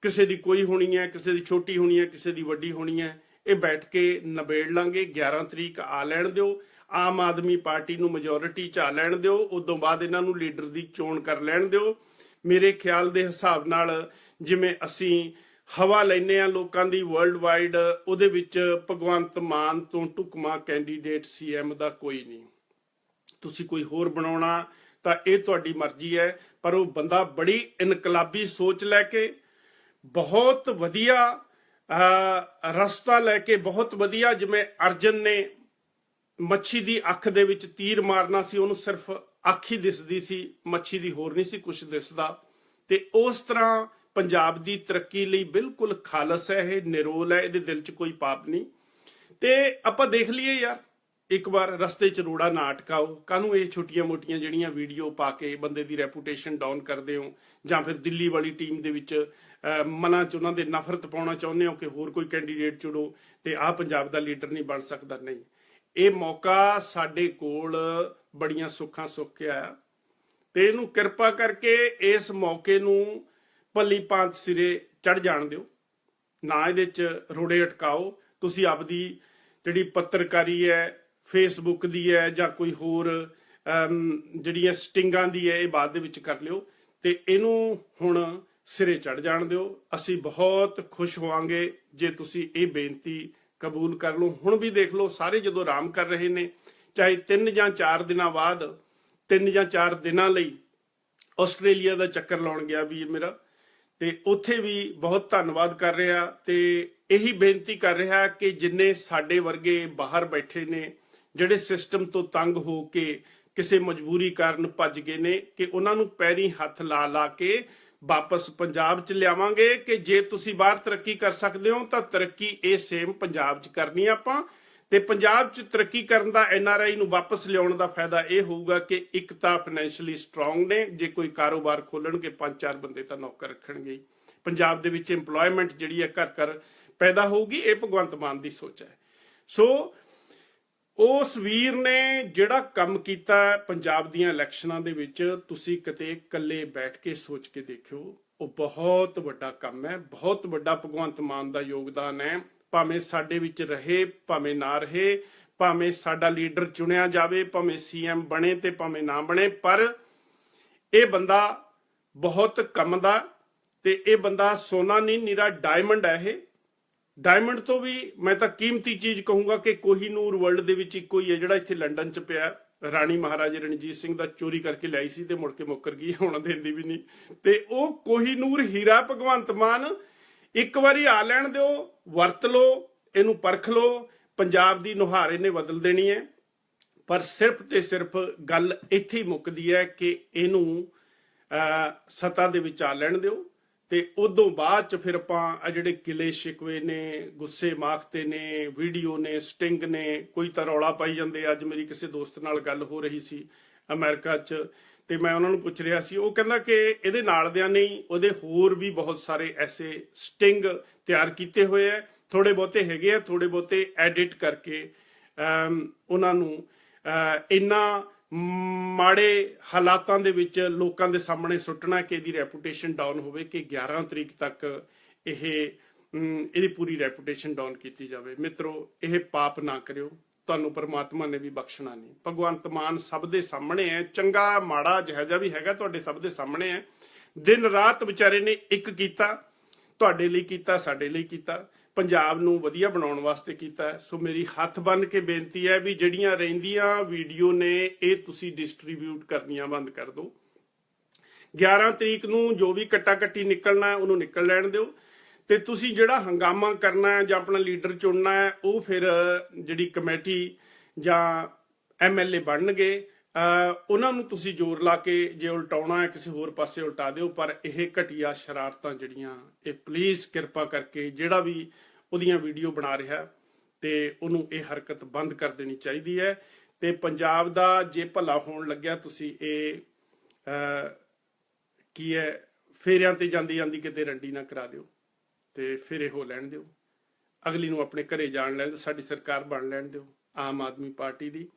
ਕਿਸੇ ਦੀ ਕੋਈ ਹੋਣੀ ਹੈ, ਕਿਸੇ ਦੀ ਛੋਟੀ ਹੋਣੀ ਹੈ, ਕਿਸੇ ਦੀ ਵੱਡੀ ਹੋਣੀ ਹੈ ਇਹ ਬੈਠ ਕੇ ਨਿਬੇੜ ਲਾਂਗੇ। 11 ਤਰੀਕ ਆ ਲੈਣ ਦਿਓ। ਆਮ ਆਦਮੀ ਪਾਰਟੀ ਨੂੰ ਮੈਜੋਰਿਟੀ ਚ ਆ ਲੈਣ ਦਿਓ। ਉਦੋਂ ਬਾਅਦ ਇਹਨਾਂ ਨੂੰ ਲੀਡਰ ਦੀ ਚੋਣ ਕਰ ਲੈਣ ਦਿਓ। ਮੇਰੇ ਖਿਆਲ ਦੇ ਹਿਸਾਬ ਨਾਲ ਜਿਵੇਂ ਅਸੀਂ ਹਵਾ ਲੈਨੇ ਆ ਲੋਕਾਂ ਦੀ ਵਰਲਡ ਵਾਈਡ ਉਹਦੇ ਵਿੱਚ ਭਗਵੰਤ ਮਾਨ ਤੋਂ ਟੁਕਮਾ ਕੈਂਡੀਡੇਟ ਸੀਐਮ ਦਾ ਕੋਈ ਨਹੀਂ। ਤੁਸੀਂ ਕੋਈ ਹੋਰ ਬਣਾਉਣਾ ਤਾਂ ਇਹ ਤੁਹਾਡੀ ਮਰਜ਼ੀ ਹੈ, ਪਰ ਉਹ ਬੰਦਾ ਬੜੀ ਇਨਕਲਾਬੀ ਸੋਚ ਲੈ ਕੇ ਬਹੁਤ ਵਧੀਆ ਰਸਤਾ ਲੈ ਕੇ ਬਹੁਤ ਵਧੀਆ, ਜਿਵੇਂ ਅਰਜਨ ਨੇ ਮੱਛੀ ਦੀ ਅੱਖ ਦੇ ਵਿੱਚ ਤੀਰ ਮਾਰਨਾ ਸੀ, ਉਹਨੂੰ ਸਿਰਫ ਅੱਖ ਹੀ ਦਿਸਦੀ ਸੀ, ਮੱਛੀ ਦੀ ਹੋਰ ਨਹੀਂ ਸੀ ਕੁਝ ਦਿਸਦਾ। ਤੇ ਉਸ ਤਰ੍ਹਾਂ ਪੰਜਾਬ ਦੀ ਤਰੱਕੀ ਲਈ ਬਿਲਕੁਲ ਖਾਲਸ ਹੈ ਇਹ, ਨਿਰੋਲ ਹੈ, ਇਹਦੇ ਦਿਲ 'ਚ ਕੋਈ ਪਾਪ ਨਹੀਂ। ਤੇ ਆਪਾਂ ਦੇਖ ਲਈਏ ਯਾਰ ਇੱਕ ਵਾਰ ਰਸਤੇ 'ਚ ਰੋੜਾ ਨਾ ਅਟਕਾਓ। ਕਾਹਨੂੰ ਇਹ ਛੋਟੀਆਂ ਮੋਟੀਆਂ ਜਿਹੜੀਆਂ ਵੀਡੀਓ ਪਾ ਕੇ ਬੰਦੇ ਦੀ ਰੈਪੂਟੇਸ਼ਨ ਡਾਊਨ ਕਰਦੇ ਹੋ? ਜਾਂ ਫਿਰ ਦਿੱਲੀ ਵਾਲੀ ਟੀਮ ਦੇ ਵਿੱਚ ਮਨਾਂ 'ਚ ਉਹਨਾਂ ਦੇ ਨਫ਼ਰਤ ਪਾਉਣਾ ਚਾਹੁੰਦੇ ਹੋ ਕਿ ਹੋਰ ਕੋਈ ਕੈਂਡੀਡੇਟ ਚੁਣੋ ਤੇ ਆਹ ਪੰਜਾਬ ਦਾ ਲੀਡਰ ਨਹੀਂ ਬਣ ਸਕਦਾ? ਨਹੀਂ। ਇਹ ਮੌਕਾ ਸਾਡੇ ਕੋਲ ਬੜੀਆਂ ਸੁੱਖਾਂ ਸੁੱਖ ਕੇ ਆਇਆ ਤੇ ਇਹਨੂੰ ਕਿਰਪਾ ਕਰਕੇ ਇਸ ਮੌਕੇ ਨੂੰ ਭਲੀ ਭਾਂਤ ਸਿਰੇ ਚੜ ਜਾਣ ਦਿਓ। ਨਾ ਇਹਦੇ ਚ ਰੋੜੇ ਅਟਕਾਓ। ਤੁਸੀਂ ਆਪਦੀ ਜਿਹੜੀ ਪੱਤਰਕਾਰੀ ਹੈ ਫੇਸਬੁੱਕ ਦੀ ਹੈ ਜਾਂ ਕੋਈ ਹੋਰ ਜਿਹੜੀਆਂ ਸਟਿੰਗਾਂ ਦੀ ਹੈ, ਇਹ ਬਾਅਦ ਦੇ ਵਿੱਚ ਕਰ ਲਿਓ। ਤੇ ਇਹਨੂੰ ਹੁਣ ਸਿਰੇ ਚੜ ਜਾਣ ਦਿਓ। ਅਸੀਂ ਬਹੁਤ ਖੁਸ਼ ਹੋਵਾਂਗੇ ਜੇ ਤੁਸੀਂ ਇਹ ਬੇਨਤੀ ਕਬੂਲ ਕਰ ਲਓ। ਹੁਣ ਵੀ ਦੇਖ ਲਓ, ਸਾਰੇ ਜਦੋਂ ਆਰਾਮ ਕਰ ਰਹੇ ਨੇ, ਚਾਹੇ 3 ਜਾਂ 4 ਦਿਨਾਂ ਬਾਅਦ 3 ਜਾਂ 4 ਦਿਨਾਂ ਲਈ ਆਸਟ੍ਰੇਲੀਆ ਦਾ ਚੱਕਰ ਲਾਉਣ ਗਿਆ ਵੀਰ ਮੇਰਾ। ਤੇ ਉੱਥੇ ਵੀ ਬਹੁਤ ਧੰਨਵਾਦ ਕਰ ਰਿਹਾ ਤੇ ਇਹੀ ਬੇਨਤੀ ਕਰ ਰਿਹਾ ਕਿ ਜਿੰਨੇ ਸਾਡੇ ਵਰਗੇ ਬਾਹਰ ਬੈਠੇ ਨੇ ਜਿਹੜੇ ਸਿਸਟਮ ਤੋਂ ਤੰਗ ਹੋ ਕੇ ਕਿਸੇ ਮਜਬੂਰੀ ਕਾਰਨ ਭੱਜ ਗਏ ਨੇ ਕਿ ਉਹਨਾਂ ਨੂੰ ਪੈਰੀ ਹੱਥ ਲਾ ਲਾ ਕੇ ਵਾਪਸ ਪੰਜਾਬ ਚ ਲਿਆਵਾਂਗੇ ਕਿ ਜੇ ਤੁਸੀਂ ਬਾਹਰ ਤਰੱਕੀ ਕਰ ਸਕਦੇ ਹੋ ਤਾਂ ਤਰੱਕੀ ਇਹ ਸੇਮ ਪੰਜਾਬ ਚ ਕਰਨੀ ਆਪਾਂ। ਤੇ ਪੰਜਾਬ 'ਚ ਤਰੱਕੀ ਕਰਨ ਦਾ ਐਨ ਆਰ ਆਈ ਨੂੰ ਵਾਪਸ ਲਿਆਉਣ ਦਾ ਫਾਇਦਾ ਇਹ ਹੋਊਗਾ ਕਿ ਇੱਕ ਤਾਂ ਫਾਈਨੈਂਸ਼ੀਅਲੀ ਸਟਰੋਂਗ ਨੇ, ਜੇ ਕੋਈ ਕਾਰੋਬਾਰ ਖੋਲਣਗੇ, ਪੰਜ ਚਾਰ ਬੰਦੇ ਤਾਂ ਨੌਕਰ ਰੱਖਣਗੇ ਪੰਜਾਬ ਦੇ ਵਿੱਚ EMPLOYMENT ਜਿਹੜੀ ਹੈ ਘਰ ਘਰ ਪੈਦਾ ਹੋਊਗੀ, ਇਹ ਭਗਵੰਤ ਮਾਨ ਦੀ ਸੋਚ ਹੈ। ਸੋ ਉਸ ਵੀਰ ਨੇ ਜਿਹੜਾ ਕੰਮ ਕੀਤਾ ਪੰਜਾਬ ਦੀਆਂ ਇਲੈਕਸ਼ਨਾਂ ਦੇ ਵਿੱਚ, ਤੁਸੀਂ ਕਿਤੇ ਇਕੱਲੇ ਬੈਠ ਕੇ ਸੋਚ ਕੇ ਦੇਖਿਓ, ਉਹ ਬਹੁਤ ਵੱਡਾ ਕੰਮ ਹੈ, ਬਹੁਤ ਵੱਡਾ ਭਗਵੰਤ ਮਾਨ ਦਾ ਯੋਗਦਾਨ ਹੈ। ਭਾਵੇਂ ਸਾਡੇ ਵਿੱਚ ਰਹੇ, ਭਾਵੇਂ ਨਾ ਰਹੇ, ਭਾਵੇਂ ਸਾਡਾ ਲੀਡਰ ਚੁਣਿਆ ਜਾਵੇ, ਭਾਵੇਂ ਸੀਐਮ ਬਣੇ ਤੇ ਭਾਵੇਂ ਨਾ ਬਣੇ, ਪਰ ਇਹ ਬੰਦਾ ਬਹੁਤ ਕੰਮ ਦਾ ਤੇ ਇਹ ਬੰਦਾ ਸੋਨਾ ਨਹੀਂ ਨੀਰਾ ਡਾਇਮੰਡ ਹੈ ਇਹ। ਡਾਇਮੰਡ ਤੋਂ ਵੀ ਮੈਂ ਤਾਂ ਕੀਮਤੀ ਚੀਜ਼ ਕਹੂੰਗਾ ਕਿ ਕੋਹੀਨੂਰ ਵਰਲਡ ਦੇ ਵਿੱਚ ਇੱਕੋ ਹੀ ਹੈ ਜਿਹੜਾ ਇੱਥੇ ਲੰਡਨ 'ਚ ਪਿਆ। ਰਾਣੀ ਮਹਾਰਾਜੇ ਰਣਜੀਤ ਸਿੰਘ ਦਾ ਚੋਰੀ ਕਰਕੇ ਲਿਆਈ ਸੀ ਤੇ ਮੁੜ ਕੇ ਮੁੱਕਰ ਗਈ ਹੁਣ ਦਿੰਦੀ ਵੀ ਨਹੀਂ। ਤੇ ਉਹ ਕੋਹੀਨੂਰ ਹੀਰਾ ਭਗਵੰਤ ਮਾਨ ਇੱਕ ਵਾਰੀ ਆ ਲੈਣ ਦਿਓ ਵਰਤ ਲਓ ਇਹਨੂੰ ਪਰਖ ਲਓ ਪੰਜਾਬ ਦੀ ਨੁਹਾਰ ਇਹਨੇ ਬਦਲ ਦੇਣੀ ਹੈ। ਪਰ ਸਿਰਫ ਤੇ ਸਿਰਫ ਗੱਲ ਇੱਥੇ ਹੀ ਮੁੱਕਦੀ ਹੈ ਕਿ ਇਹਨੂੰ ਅਹ, ਸੱਤਾ ਦੇ ਵਿੱਚ ਆ ਲੈਣ ਦਿਓ। ਤੇ ਉਦੋਂ ਬਾਅਦ ਚ ਫਿਰ ਆਪਾਂ ਆ ਜਿਹੜੇ ਕਿਲੇ ਸ਼ਿਕਵੇ ਨੇ ਗੁੱਸੇ ਮਾਖਤੇ ਨੇ ਵੀਡੀਓ ਨੇ ਸਟਿੰਗ ਨੇ ਕੋਈ ਤਾਂ ਰੌਲਾ ਪਾਈ ਜਾਂਦੇ ਅੱਜ ਮੇਰੀ ਕਿਸੇ ਦੋਸਤ ਨਾਲ ਗੱਲ ਹੋ ਰਹੀ ਸੀ ਅਮਰੀਕਾ 'ਚ ਤੇ ਮੈਂ ਉਹਨਾਂ ਨੂੰ ਪੁੱਛ ਰਿਹਾ ਸੀ। ਉਹ ਕਹਿੰਦਾ ਕਿ ਇਹਦੇ ਨਾਲ ਦਿਆਂ ਨਹੀਂ ਉਹਦੇ ਹੋਰ ਵੀ ਬਹੁਤ ਸਾਰੇ ਐਸੇ ਸਟਿੰਗ ਤਿਆਰ ਕੀਤੇ ਹੋਏ ਐ ਥੋੜੇ ਬਹੁਤੇ ਹੈਗੇ ਆ ਥੋੜੇ ਬਹੁਤੇ ਐਡਿਟ ਕਰਕੇ ਅਮ, ਉਹਨਾਂ ਨੂੰ ਇੰਨਾ ਮਾੜੇ ਹਾਲਾਤਾਂ ਦੇ ਵਿੱਚ ਲੋਕਾਂ ਦੇ ਸਾਹਮਣੇ ਸੁੱਟਣਾ ਕਿ ਇਹਦੀ ਰੈਪੂਟੇਸ਼ਨ ਡਾਊਨ ਹੋਵੇ ਕਿ 11 ਤਰੀਕ ਤੱਕ ਇਹ ਇਹਦੀ ਪੂਰੀ ਰੈਪੂਟੇਸ਼ਨ ਡਾਊਨ ਕੀਤੀ ਜਾਵੇ। ਮਿੱਤਰੋ, ਇਹ ਪਾਪ ਨਾ ਕਰਿਓ। ਤੁਹਾਨੂੰ ਪਰਮਾਤਮਾ ਨੇ ਵੀ ਬਖਸ਼ਣਾ ਨਹੀਂ। ਭਗਵੰਤ ਮਾਨ ਸਭ ਦੇ ਸਾਹਮਣੇ ਹੈ। ਚੰਗਾ ਮਾੜਾ ਜਿਹੋ ਵੀ ਹੈਗਾ, ਤੁਹਾਡੇ ਸਭ ਦੇ ਸਾਹਮਣੇ ਹੈ। ਦਿਨ ਰਾਤ ਵਿਚਾਰੇ ਨੇ ਇੱਕ ਕੀਤਾ, ਤੁਹਾਡੇ ਲਈ ਕੀਤਾ, ਸਾਡੇ ਲਈ ਕੀਤਾ। ਪੰਜਾਬ ਨੂੰ ਵਧੀਆ ਬਣਾਉਣ ਵਾਸਤੇ ਕੀਤਾ ਸੋ ਮੇਰੀ ਹੱਥ ਬੰਨ ਕੇ ਬੇਨਤੀ ਹੈ ਵੀ ਜਿਹੜੀਆਂ ਰਹਿੰਦੀਆਂ ਵੀਡੀਓ ਨੇ, ਇਹ ਤੁਸੀਂ ਡਿਸਟ੍ਰੀਬਿਊਟ ਕਰਨੀਆਂ ਬੰਦ ਕਰ ਦਿਓ। 11 ਤਰੀਕ ਨੂੰ ਜੋ ਵੀ ਕੱਟਾ ਕੱਟੀ ਨਿਕਲਣਾ ਉਹਨੂੰ ਨਿਕਲ ਲੈਣ ਦਿਓ। ਤੇ ਤੁਸੀਂ ਜਿਹੜਾ ਹੰਗਾਮਾ ਕਰਨਾ ਹੈ ਜਾਂ ਆਪਣਾ ਲੀਡਰ ਚੁਣਨਾ ਹੈ, ਉਹ ਫਿਰ ਜਿਹੜੀ ਕਮੇਟੀ ਜਾਂ ਐਮਐਲਏ ਬਣਨਗੇ। ਉਹਨਾਂ ਨੂੰ ਤੁਸੀਂ ਜ਼ੋਰ ਲਾ ਕੇ ਜੇ ਉਲਟਾਉਣਾ ਹੈ, ਕਿਸੇ ਹੋਰ ਪਾਸੇ ਉਲਟਾ ਦਿਓ, ਪਰ ਇਹ ਘਟੀਆ ਸ਼ਰਾਰਤਾਂ ਜਿਹੜੀਆਂ, ਇਹ ਪਲੀਜ਼ ਕਿਰਪਾ ਕਰਕੇ ਜਿਹੜਾ ਵੀ ਉਹਦੀਆਂ ਵੀਡੀਓ ਬਣਾ ਰਿਹਾ ਤੇ ਉਹਨੂੰ ਇਹ ਹਰਕਤ ਬੰਦ ਕਰ ਦੇਣੀ ਚਾਹੀਦੀ ਹੈ। ਤੇ ਪੰਜਾਬ ਦਾ ਜੇ ਭਲਾ ਹੋਣ ਲੱਗਿਆ, ਤੁਸੀਂ ਇਹ ਕੀ ਹੈ, ਫੇਰਿਆਂ ਤੇ ਜਾਂਦੀ ਜਾਂਦੀ ਕਿਤੇ ਰੰਡੀ ਨਾ ਕਰਾ ਦਿਓ, ਤੇ ਫੇਰੇ ਹੋ ਲੈਣ ਦਿਓ। ਅਗਲੀ ਨੂੰ ਆਪਣੇ ਘਰੇ ਜਾਣ ਲੈਣ ਦਿਓ, ਸਾਡੀ ਸਰਕਾਰ ਬਣ ਲੈਣ ਦਿਓ, ਆਮ ਆਦਮੀ ਪਾਰਟੀ ਦੀ।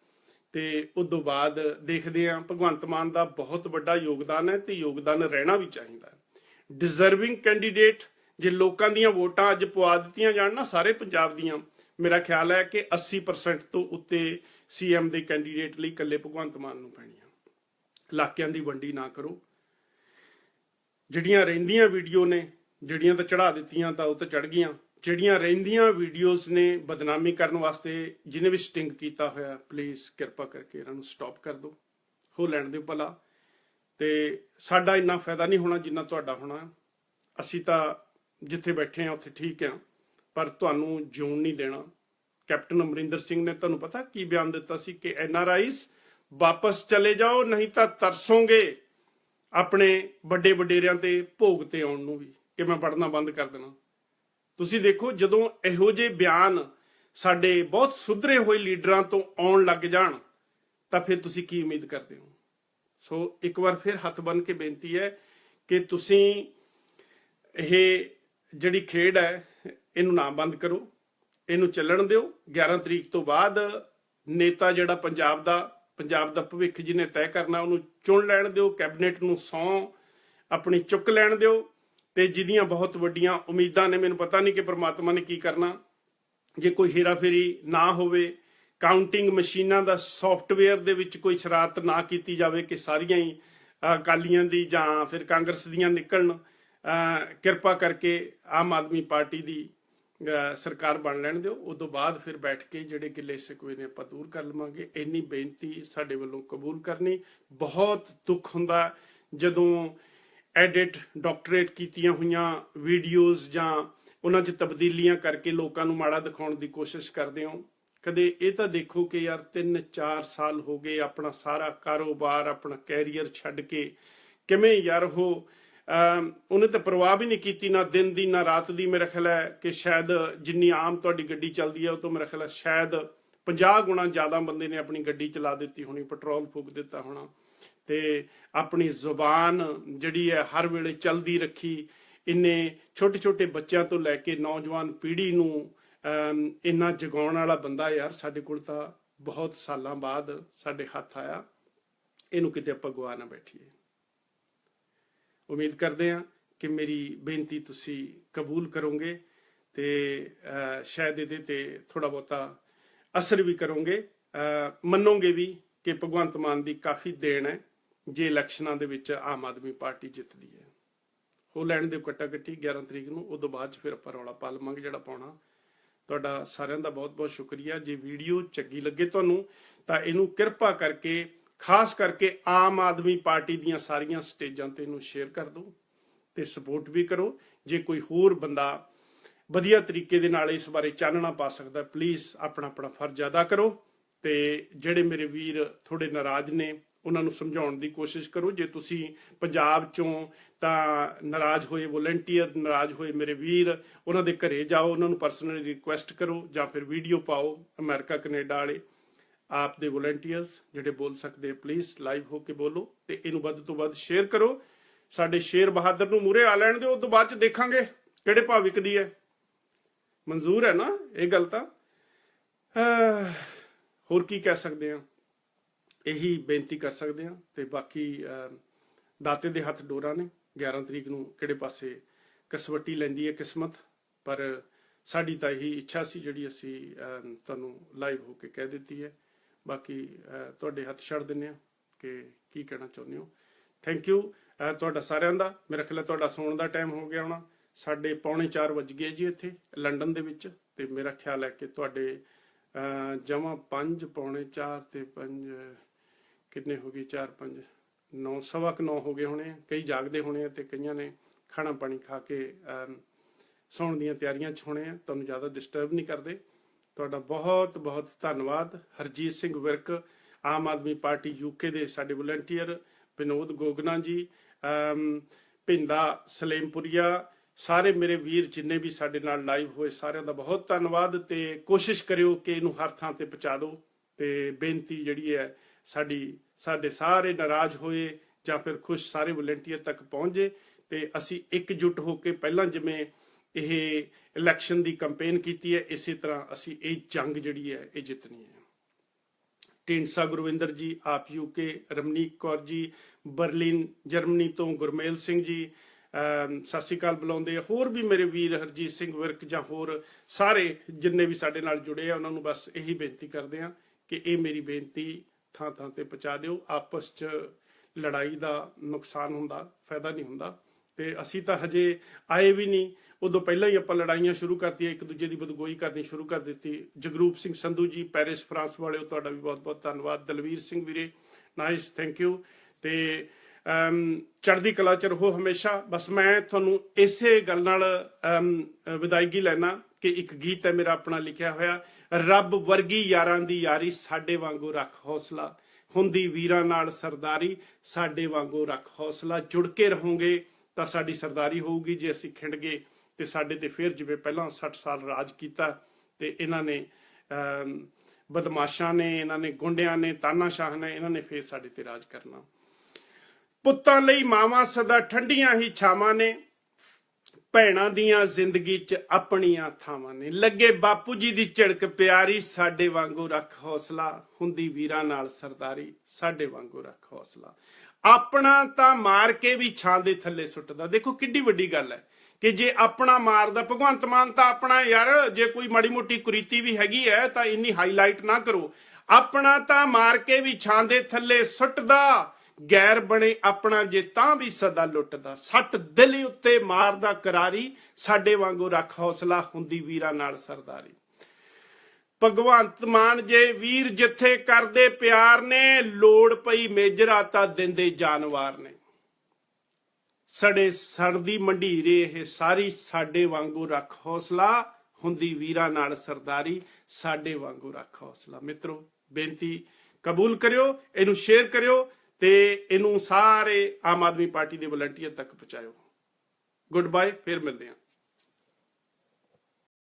ਤੇ ਉਸ ਤੋਂ ਬਾਅਦ ਦੇਖਦੇ ਹਾਂ, ਭਗਵੰਤ ਮਾਨ ਦਾ ਬਹੁਤ ਵੱਡਾ ਯੋਗਦਾਨ ਹੈ ਤੇ ਯੋਗਦਾਨ ਰਹਿਣਾ ਵੀ ਚਾਹੀਦਾ ਹੈ। ਡਿਜ਼ਰਵਿੰਗ ਕੈਂਡੀਡੇਟ ਜੇ ਲੋਕਾਂ ਦੀਆਂ ਵੋਟਾਂ ਅੱਜ ਪਵਾ ਦਿੱਤੀਆਂ ਜਾਣ ਨਾ, ਸਾਰੇ ਪੰਜਾਬ ਦੀਆਂ, ਮੇਰਾ ਖਿਆਲ ਹੈ ਕਿ 80% ਤੋਂ ਉੱਤੇ ਸੀਐਮ ਦੇ ਕੈਂਡੀਡੇਟ ਲਈ ਇਕੱਲੇ ਭਗਵੰਤ ਮਾਨ ਨੂੰ ਪੈਣੀਆਂ। ਇਲਾਕਿਆਂ ਦੀ ਵੰਡੀ ਨਾ ਕਰੋ। ਜਿਹੜੀਆਂ ਰਹਿੰਦੀਆਂ ਵੀਡੀਓ ਨੇ, ਜਿਹੜੀਆਂ ਤਾਂ ਚੜਾ ਦਿੱਤੀਆਂ ਤਾਂ ਉਹ ਤਾਂ ਚੜ ਗਈਆਂ। ਜਿਹੜੀਆਂ ਰਹਿੰਦੀਆਂ ਵੀਡੀਓਜ਼ ਨੇ ਬਦਨਾਮੀ ਕਰਨ ਵਾਸਤੇ ਜਿਹਨੇ ਵੀ ਸਟਿੰਗ ਕੀਤਾ ਹੋਇਆ ਪਲੀਜ਼ ਕਿਰਪਾ ਕਰਕੇ ਇਹਨਾਂ ਨੂੰ ਸਟਾਪ ਕਰ ਦਿਓ। ਹੋ ਲੈਣ ਦਿਓ ਭਲਾ। ਤੇ ਸਾਡਾ ਇੰਨਾ ਫਾਇਦਾ ਨਹੀਂ ਹੋਣਾ ਜਿੰਨਾ ਤੁਹਾਡਾ ਹੋਣਾ। ਅਸੀਂ ਤਾਂ ਜਿੱਥੇ ਬੈਠੇ ਆ ਉੱਥੇ ਠੀਕ ਆ ਪਰ ਤੁਹਾਨੂੰ ਜਿਉਣ ਨਹੀਂ ਦੇਣਾ। ਕੈਪਟਨ ਅਮਰਿੰਦਰ ਸਿੰਘ ਨੇ ਤੁਹਾਨੂੰ ਪਤਾ ਕੀ ਬਿਆਨ ਦਿੱਤਾ ਸੀ ਕਿ ਐਨ ਆਰ ਆਈਸ ਵਾਪਸ ਚਲੇ ਜਾਓ, ਨਹੀਂ ਤਾਂ ਤਰਸੋਗੇ ਆਪਣੇ ਵੱਡੇ ਵਡੇਰਿਆਂ ਤੇ ਭੋਗ ਤੇ ਆਉਣ ਨੂੰ ਵੀ, ਕਿ ਮੈਂ ਪੜਨਾ ਬੰਦ ਕਰ ਦੇਣਾ। ਤੁਸੀਂ ਦੇਖੋ ਜਦੋਂ ਇਹੋ ਜਿਹੇ ਬਿਆਨ ਸਾਡੇ ਬਹੁਤ ਸੁਧਰੇ ਹੋਏ ਲੀਡਰਾਂ ਤੋਂ ਆਉਣ ਲੱਗ ਜਾਣ, ਤਾਂ ਫਿਰ ਤੁਸੀਂ ਕੀ ਉਮੀਦ ਕਰਦੇ ਹੋ? ਸੋ ਇੱਕ ਵਾਰ ਫਿਰ ਹੱਥ ਬੰਨ ਕੇ ਬੇਨਤੀ ਹੈ ਕਿ ਤੁਸੀਂ ਇਹ ਜਿਹੜੀ ਖੇਡ ਹੈ, ਇਹਨੂੰ ਨਾ ਬੰਦ ਕਰੋ। ਇਹਨੂੰ ਚੱਲਣ ਦਿਓ। 11 ਤਰੀਕ ਤੋਂ ਬਾਅਦ ਨੇਤਾ ਜਿਹੜਾ ਪੰਜਾਬ ਦਾ ਪੰਜਾਬ ਦਾ ਭਵਿੱਖ ਜਿਹਨੇ ਤੈਅ ਕਰਨਾ, ਉਹਨੂੰ ਚੁਣ ਲੈਣ ਦਿਓ, ਕੈਬਨਿਟ ਨੂੰ ਸੌ ਆਪਣੀ ਚੁੱਕ ਲੈਣ ਦਿਓ। ਤੇ ਜਿਹਦੀਆਂ ਬਹੁਤ ਵੱਡੀਆਂ ਉਮੀਦਾਂ ਨੇ, ਮੈਨੂੰ ਪਤਾ ਨਹੀਂ ਕਿ ਪ੍ਰਮਾਤਮਾ ਨੇ ਕੀ ਕਰਨਾ। ਜੇ ਕੋਈ ਹੇਰਾਫੇਰੀ ਨਾ ਹੋਵੇ, ਕਾਊਂਟਿੰਗ ਮਸ਼ੀਨਾਂ ਦਾ ਸੌਫਟਵੇਅਰ ਦੇ ਵਿੱਚ ਕੋਈ ਸ਼ਰਾਰਤ ਨਾ ਕੀਤੀ ਜਾਵੇ ਕਿ ਸਾਰੀਆਂ ਹੀ ਅਕਾਲੀਆਂ ਦੀ ਜਾਂ ਫਿਰ ਕਾਂਗਰਸ ਦੀਆਂ ਨਿਕਲਣ ਕਿਰਪਾ ਕਰਕੇ ਆਮ ਆਦਮੀ ਪਾਰਟੀ ਦੀ ਸਰਕਾਰ ਬਣ ਲੈਣ ਦਿਓ। ਉਸ ਤੋਂ ਬਾਅਦ ਫਿਰ ਬੈਠ ਕੇ ਜਿਹੜੇ ਗਿੱਲੇ ਸਿਕਵੇ ਨੇ ਆਪਾਂ ਦੂਰ ਕਰ ਲਵਾਂਗੇ। ਇੰਨੀ ਬੇਨਤੀ ਸਾਡੇ ਵੱਲੋਂ ਕਬੂਲ ਕਰਨੀ। ਬਹੁਤ ਦੁੱਖ ਹੁੰਦਾ ਜਦੋਂ ਐਡਿਟ, ਡਾਕਟਰੇਟ ਕੀਤੀਆਂ ਹੋਈਆਂ ਵੀਡੀਓਜ਼ ਜਾਂ ਉਹਨਾਂ 'ਚ ਤਬਦੀਲੀਆਂ ਕਰਕੇ ਲੋਕਾਂ ਨੂੰ ਮਾੜਾ ਦਿਖਾਉਣ ਦੀ ਕੋਸ਼ਿਸ਼ ਕਰਦੇ ਹੋ। ਕਦੇ ਇਹ ਤਾਂ ਦੇਖੋ ਕਿ ਯਾਰ 3-4 ਸਾਲ ਹੋ ਗਏ ਆਪਣਾ ਸਾਰਾ ਕਾਰੋਬਾਰ, ਆਪਣਾ ਕੈਰੀਅਰ ਛੱਡ ਕੇ ਕਿਵੇਂ ਯਾਰ ਉਹ ਉਹਨੇ ਤਾਂ ਪਰਵਾਹ ਵੀ ਨਹੀਂ ਕੀਤੀ ਨਾ ਦਿਨ ਦੀ ਨਾ ਰਾਤ ਦੀ। ਮੇਰਾ ਖਿਆਲ ਹੈ ਕਿ ਸ਼ਾਇਦ ਜਿੰਨੀ ਆਮ ਤੁਹਾਡੀ ਗੱਡੀ ਚੱਲਦੀ ਹੈ, ਉਹ ਤੋਂ ਮੇਰਾ ਖਿਆਲ ਹੈ ਸ਼ਾਇਦ 50 ਗੁਣਾ ਜ਼ਿਆਦਾ ਬੰਦੇ ਨੇ ਆਪਣੀ ਗੱਡੀ ਚਲਾ ਦਿੱਤੀ ਹੋਣੀ, ਪੈਟਰੋਲ ਫੂਕ ਦਿੱਤਾ ਹੋਣਾ। ਤੇ ਆਪਣੀ ਜ਼ੁਬਾਨ ਜਿਹੜੀ ਹੈ ਹਰ ਵੇਲੇ ਚਲਦੀ ਰੱਖੀ। ਇੰਨੇ ਛੋਟੇ ਛੋਟੇ ਬੱਚਿਆਂ ਤੋਂ ਲੈ ਕੇ ਨੌਜਵਾਨ ਪੀੜ੍ਹੀ ਨੂੰ ਅਮ, ਇੰਨਾ ਜਗਾਉਣ ਵਾਲਾ ਬੰਦਾ ਯਾਰ ਸਾਡੇ ਕੋਲ ਤਾਂ ਬਹੁਤ ਸਾਲਾਂ ਬਾਅਦ ਸਾਡੇ ਹੱਥ ਆਇਆ। ਇਹਨੂੰ ਕਿਤੇ ਆਪਾਂ ਗਵਾ ਨਾ ਬੈਠੀਏ। ਉਮੀਦ ਕਰਦੇ ਹਾਂ ਕਿ ਮੇਰੀ ਬੇਨਤੀ ਤੁਸੀਂ ਕਬੂਲ ਕਰੋਗੇ ਤੇ ਅਹ, ਸ਼ਾਇਦ ਇਹਦੇ ਤੇ ਥੋੜਾ ਬਹੁਤਾ ਅਸਰ ਵੀ ਕਰੋਗੇ। ਅਹ, ਮੰਨੋਗੇ ਵੀ ਕਿ ਭਗਵੰਤ ਮਾਨ ਦੀ ਕਾਫੀ ਦੇਣ ਹੈ। ਜੇ ਇਲੈਕਸ਼ਨਾਂ ਦੇ ਵਿੱਚ ਆਮ ਆਦਮੀ ਪਾਰਟੀ ਜਿੱਤਦੀ ਹੈ। ਹੋ ਲੈਣ ਦੇ ਕੱਟਾ 11 ਤਰੀਕ ਨੂੰ ਉਦੋਂ ਬਾਅਦ ਫਿਰ ਆਪਾਂ ਰੌਲਾ ਪਾ ਲਵਾਂਗੇ ਜਿਹੜਾ ਪਾਉਣਾ। ਤੁਹਾਡਾ ਸਾਰਿਆਂ ਦਾ ਬਹੁਤ-ਬਹੁਤ ਸ਼ੁਕਰੀਆ। ਜੇ ਵੀਡੀਓ ਚੰਗੀ ਲੱਗੇ ਤੁਹਾਨੂੰ, ਤਾਂ ਇਹਨੂੰ ਕਿਰਪਾ ਕਰਕੇ, ਖਾਸ ਕਰਕੇ ਆਮ ਆਦਮੀ ਪਾਰਟੀ ਦੀਆਂ ਸਾਰੀਆਂ ਸਟੇਜਾਂ ਤੇ ਇਹਨੂੰ ਸ਼ੇਅਰ ਕਰ ਦਿਓ ਤੇ ਸਪੋਰਟ ਵੀ ਕਰੋ। ਜੇ ਕੋਈ ਹੋਰ ਬੰਦਾ ਵਧੀਆ ਤਰੀਕੇ ਦੇ ਨਾਲ ਇਸ ਬਾਰੇ ਚਾਨਣਾ ਪਾ ਸਕਦਾ ਪਲੀਜ਼ ਆਪਣਾ ਆਪਣਾ ਫਰਜ਼ ਅਦਾ ਕਰੋ ਤੇ ਜਿਹੜੇ ਮੇਰੇ ਵੀਰ ਥੋੜੇ ਨਾਰਾਜ਼ ਨੇ ਉਹਨਾਂ ਨੂੰ ਸਮਝਾਉਣ ਦੀ ਕੋਸ਼ਿਸ਼ ਕਰੋ। ਜੇ ਤੁਸੀਂ ਪੰਜਾਬ ਚੋਂ ਤਾਂ ਨਾਰਾਜ਼ ਹੋਏ ਵੋਲੰਟੀਅਰ ਨਾਰਾਜ਼ ਹੋਏ ਮੇਰੇ ਵੀਰ, ਉਹਨਾਂ ਦੇ ਘਰੇ ਜਾਓ, ਉਹਨਾਂ ਨੂੰ ਪਰਸਨਲੀ ਰਿਕੁਐਸਟ ਕਰੋ ਜਾਂ ਫਿਰ ਵੀਡੀਓ ਪਾਓ ਅਮਰੀਕਾ, ਕੈਨੇਡਾ ਵਾਲੇ। ਆਪ ਦੇ ਵੋਲੰਟੀਅਰਸ ਜਿਹੜੇ ਬੋਲ ਸਕਦੇ ਪਲੀਜ਼ ਲਾਈਵ ਹੋ ਕੇ ਬੋਲੋ ਤੇ ਇਹਨੂੰ ਵੱਧ ਤੋਂ ਵੱਧ ਸ਼ੇਅਰ ਕਰੋ। ਸਾਡੇ ਸ਼ੇਰ ਬਹਾਦਰ ਨੂੰ ਮੂਰੇ ਆ ਲੈਣ ਦਿਓ ਉਸ ਤੋਂ ਬਾਅਦ ਚ ਦੇਖਾਂਗੇ ਕਿਹੜੇ ਭਾਵਿਕ ਦੀ ਹੈ। ਮਨਜ਼ੂਰ ਹੈ ਨਾ ਇਹ ਗੱਲ ਤਾਂ? ਹੋਰ ਕੀ ਕਹਿ ਸਕਦੇ ਆ? ਇਹੀ ਬੇਨਤੀ ਕਰ ਸਕਦੇ ਹਾਂ ਤੇ ਬਾਕੀ ਦਾਤੇ ਦੇ ਹੱਥ ਡੋਰਾ ਨੇ 11 ਤਰੀਕ ਨੂੰ ਕਿਹੜੇ ਪਾਸੇ ਕਸਵੱਟੀ ਲੈਂਦੀ ਹੈ ਕਿਸਮਤ, ਪਰ ਸਾਡੀ ਤਾਂ ਇਹੀ ਇੱਛਾ ਸੀ ਜਿਹੜੀ ਅਸੀਂ ਤੁਹਾਨੂੰ ਲਾਈਵ ਹੋ ਕੇ ਕਹਿ ਦਿੱਤੀ ਹੈ। ਬਾਕੀ ਤੁਹਾਡੇ ਹੱਥ ਛੱਡ ਦਿੰਨੇ ਆ ਕਿ ਕੀ ਕਹਿਣਾ ਚਾਹੁੰਦੇ ਹੋ। ਥੈਂਕ ਯੂ ਤੁਹਾਡਾ ਸਾਰਿਆਂ ਦਾ। ਮੇਰਾ ਖਿਆਲ ਤੁਹਾਡਾ ਸੌਣ ਦਾ ਟਾਈਮ ਹੋ ਗਿਆ ਹੋਣਾ। ਸਾਡੇ ਪੌਣੇ 4 ਵੱਜ ਗਏ ਜੀ ਇੱਥੇ, ਲੰਡਨ ਦੇ ਵਿੱਚ, ਤੇ ਮੇਰਾ ਖਿਆਲ ਹੈ ਕਿ ਤੁਹਾਡੇ ਜਮਾ 5 ਪੌਣੇ 4 ਤੇ 5 ਕਿੰਨੇ ਹੋ ਗਏ? 4 5 9 ਸਵਾ ਕੁ 9 ਹੋ ਗਏ ਹੋਣੇ। ਆ। ਕਈ ਜਾਗਦੇ ਹੋਣੇ ਆ ਤੇ ਕਈਆਂ ਨੇ ਖਾਣਾ ਪਾਣੀ ਖਾ ਕੇ ਸੌਣ ਦੀਆਂ ਤਿਆਰੀਆਂ 'ਚ ਹੋਣੇ ਆ। ਤੁਹਾਨੂੰ ਜ਼ਿਆਦਾ ਡਿਸਟਰਬ ਨਹੀਂ ਕਰਦੇ। ਤੁਹਾਡਾ ਬਹੁਤ ਬਹੁਤ ਧੰਨਵਾਦ। ਹਰਜੀਤ ਸਿੰਘ ਵਿਰਕ ਆਮ ਆਦਮੀ ਪਾਰਟੀ ਯੂਕੇ ਦੇ ਸਾਡੇ ਵਲੰਟੀਅਰ ਵਿਨੋਦ ਗੋਗਨਾ ਜੀ ਅਮ, ਭਿੰਦਾ ਸਲੇਮਪੁਰੀਆ ਸਾਰੇ ਮੇਰੇ ਵੀਰ ਜਿੰਨੇ ਵੀ ਸਾਡੇ ਨਾਲ ਲਾਈਵ ਹੋਏ ਸਾਰਿਆਂ ਦਾ ਬਹੁਤ ਧੰਨਵਾਦ ਤੇ ਕੋਸ਼ਿਸ਼ ਕਰਿਓ ਕਿ ਇਹਨੂੰ ਹਰ ਥਾਂ ਤੇ ਪਹੁੰਚਾ ਦਿਓ ਤੇ ਬੇਨਤੀ ਜਿਹੜੀ ਹੈ ਸਾਡੀ ਸਾਡੇ ਸਾਰੇ ਨਾਰਾਜ਼ ਹੋਏ ਜਾਂ ਫਿਰ ਖੁਸ਼ ਸਾਰੇ ਵਲੰਟੀਅਰ ਤੱਕ ਪਹੁੰਚੇ ਤੇ ਅਸੀਂ ਇਕਜੁੱਟ ਹੋ ਕੇ ਪਹਿਲਾਂ ਜਿਵੇਂ ਇਹ ਇਲੈਕਸ਼ਨ ਦੀ ਕੈਂਪੇਨ ਕੀਤੀ ਹੈ, ਇਸੇ ਤਰ੍ਹਾਂ ਅਸੀਂ ਇਹ ਜੰਗ ਜਿਹੜੀ ਹੈ, ਇਹ ਜਿੱਤਣੀ ਹੈ। ਢੀਂਡਸਾ ਗੁਰਵਿੰਦਰ ਜੀ, ਆਪ ਯੂਕੇ ਰਮਨੀਕ ਕੌਰ ਜੀ, ਬਰਲਿਨ, ਜਰਮਨੀ ਤੋਂ ਗੁਰਮੇਲ ਸਿੰਘ ਜੀ, ਅਮ, ਸਤਿ ਸ਼੍ਰੀ ਅਕਾਲ ਬੁਲਾਉਂਦੇ ਹੋਰ ਵੀ ਮੇਰੇ ਵੀਰ ਹਰਜੀਤ ਸਿੰਘ ਵਿਰਕ ਜਾਂ ਹੋਰ ਸਾਰੇ ਜਿੰਨੇ ਵੀ ਸਾਡੇ ਨਾਲ ਜੁੜੇ ਆ, ਉਹਨਾਂ ਨੂੰ ਬਸ ਇਹੀ ਬੇਨਤੀ ਕਰਦੇ ਆ ਕਿ ਇਹ ਮੇਰੀ ਬੇਨਤੀ ਥਾਂ ਥਾਂ ਤੇ ਪਹੁੰਚਾ ਦਿਓ। ਆਪਸ 'ਚ ਲੜਾਈ ਦਾ ਨੁਕਸਾਨ ਹੁੰਦਾ ਫਾਇਦਾ ਨਹੀਂ ਹੁੰਦਾ। ਤੇ ਅਸੀਂ ਤਾਂ ਹਜੇ ਆਏ ਵੀ ਨਹੀਂ। ਉਦੋਂ ਪਹਿਲਾਂ ਹੀ ਆਪਾਂ ਲੜਾਈਆਂ ਸ਼ੁਰੂ ਕਰਤੀਆਂ ਇੱਕ ਦੂਜੇ ਦੀ ਬਦਗੋਈ ਕਰਨੀ ਸ਼ੁਰੂ ਕਰ ਦਿੱਤੀ। ਜਗਰੂਪ ਸਿੰਘ ਸੰਧੂ ਜੀ ਪੈਰਿਸ ਫਰਾਂਸ ਵਾਲਿਓ ਤੁਹਾਡਾ ਵੀ ਬਹੁਤ ਬਹੁਤ ਧੰਨਵਾਦ। ਦਲਵੀਰ ਸਿੰਘ ਵੀਰੇ ਨਾਈਸ ਥੈਂਕ ਯੂ ਤੇ ਅਮ, ਚੜ੍ਹਦੀ ਕਲਾ ਚ ਰਹੋ ਹਮੇਸ਼ਾ। ਬਸ ਮੈਂ ਤੁਹਾਨੂੰ ਇਸੇ ਗੱਲ ਨਾਲ ਅਮ, ਵਿਦਾਇਗੀ ਲੈਣਾ ਕਿ ਇੱਕ ਗੀਤ ਹੈ ਮੇਰਾ ਆਪਣਾ ਲਿਖਿਆ ਹੋਇਆ। ਰੱਬ ਵਰਗੀ ਯਾਰਾਂ ਦੀ ਯਾਰੀ ਸਾਡੇ ਵਾਂਗੂ ਰੱਖ ਹੌਸਲਾ। ਹੁੰਦੀ ਵੀਰਾਂ ਨਾਲ ਸਰਦਾਰੀ ਸਾਡੇ ਵਾਂਗੂ ਰੱਖ ਹੌਸਲਾ। ਜੁੜ ਕੇ ਰਹੋਗੇ ਤਾਂ ਸਾਡੀ ਸਰਦਾਰੀ ਹੋਊਗੀ। ਜੇ ਅਸੀਂ ਖਿੰਡ ਗਏ ਤੇ ਸਾਡੇ ਤੇ ਫਿਰ ਜਿਵੇਂ ਪਹਿਲਾਂ 60 ਸਾਲ ਰਾਜ ਕੀਤਾ ਤੇ ਇਹਨਾਂ ਨੇ ਅਮ, ਬਦਮਾਸ਼ਾਂ ਨੇ ਇਹਨਾਂ ਨੇ ਗੁੰਡਿਆਂ ਨੇ ਤਾਨਾਸ਼ਾਹ ਨੇ ਇਹਨਾਂ ਨੇ ਫਿਰ ਸਾਡੇ ਤੇ ਰਾਜ ਕਰਨਾ। ਪੁੱਤਾਂ ਲਈ ਮਾਵਾਂ ਸਦਾ ਠੰਡੀਆਂ ਹੀ ਛਾਵਾਂ ਨੇ। ਭੈਣਾਂ ਦੀਆਂ ਜ਼ਿੰਦਗੀ 'ਚ ਆਪਣੀਆਂ ਥਾਵਾਂ ਨੇ। ਲੱਗੇ ਬਾਪੂ ਜੀ ਦੀ ਝਿੜਕ ਪਿਆਰੀ, ਸਾਡੇ ਵਾਂਗੂ ਰੱਖ ਹੌਸਲਾ, ਹੁੰਦੀ ਵੀਰਾਂ ਨਾਲ ਸਰਦਾਰੀ, ਸਾਡੇ ਵਾਂਗੂ ਰੱਖ ਹੌਸਲਾ। ਆਪਣਾ ਤਾਂ ਮਾਰ ਕੇ ਵੀ ਛਾਂ ਦੇ ਥੱਲੇ ਸੁੱਟਦਾ। ਦੇਖੋ ਕਿੱਡੀ ਵੱਡੀ ਗੱਲ ਹੈ ਕਿ ਜੇ ਆਪਣਾ ਮਾਰਦਾ, ਭਗਵੰਤ ਮਾਨ ਤਾਂ ਆਪਣਾ ਯਾਰ, ਜੇ ਕੋਈ ਮਾੜੀ ਮੋਟੀ ਕੁਰੀਤੀ ਵੀ ਹੈਗੀ ਹੈ ਤਾਂ ਇੰਨੀ ਹਾਈਲਾਈਟ ਨਾ ਕਰੋ। ਆਪਣਾ ਤਾਂ ਮਾਰ ਕੇ ਵੀ ਛਾਂ ਦੇ ਥੱਲੇ ਸੁੱਟਦਾ। ਗੈਰ ਬਣੇ ਆਪਣਾ ਜੇ ਤਾਂ ਵੀ ਸਦਾ ਲੁੱਟਦਾ। ਸੱਟ ਦਿਲ ਉੱਤੇ ਮਾਰਦਾ ਕਰਾਰੀ, ਸਾਡੇ ਵਾਂਗੂ ਰੱਖ ਹੌਸਲਾ ਹੁੰਦੀ ਵੀਰਾਂ ਨਾਲ ਸਰਦਾਰੀ। ਭਗਵੰਤ ਮਾਨ ਜੇ ਵੀਰ ਜਿੱਥੇ ਕਰਦੇ ਪਿਆਰ ਨੇ, ਲੋੜ ਪਈ ਮੇਜਰਾ ਤਾਂ ਦਿੰਦੇ ਜਾਨਵਾਰ ਨੇ। ਸੜੇ ਸੜਦੀ ਮੰਡੀਰੇ ਇਹ ਸਾਰੀ, ਸਾਡੇ ਵਾਂਗੂ ਰੱਖ ਹੌਸਲਾ ਹੁੰਦੀ ਵੀਰਾਂ ਨਾਲ ਸਰਦਾਰੀ, ਸਾਡੇ ਵਾਂਗੂ ਰੱਖ ਹੌਸਲਾ। ਮਿੱਤਰੋ, ਬੇਨਤੀ ਕਬੂਲ ਕਰਿਓ, ਇਹਨੂੰ ਸ਼ੇਅਰ ਕਰਿਓ ਤੇ ਇਹਨੂੰ ਸਾਰੇ ਆਮ ਆਦਮੀ ਪਾਰਟੀ ਦੇ ਵਲੰਟੀਅਰ ਤੱਕ ਪਹੁੰਚਾਇਓ। ਗੁੱਡ ਬਾਏ ਫਿਰ ਮਿਲਦੇ ਹਾਂ।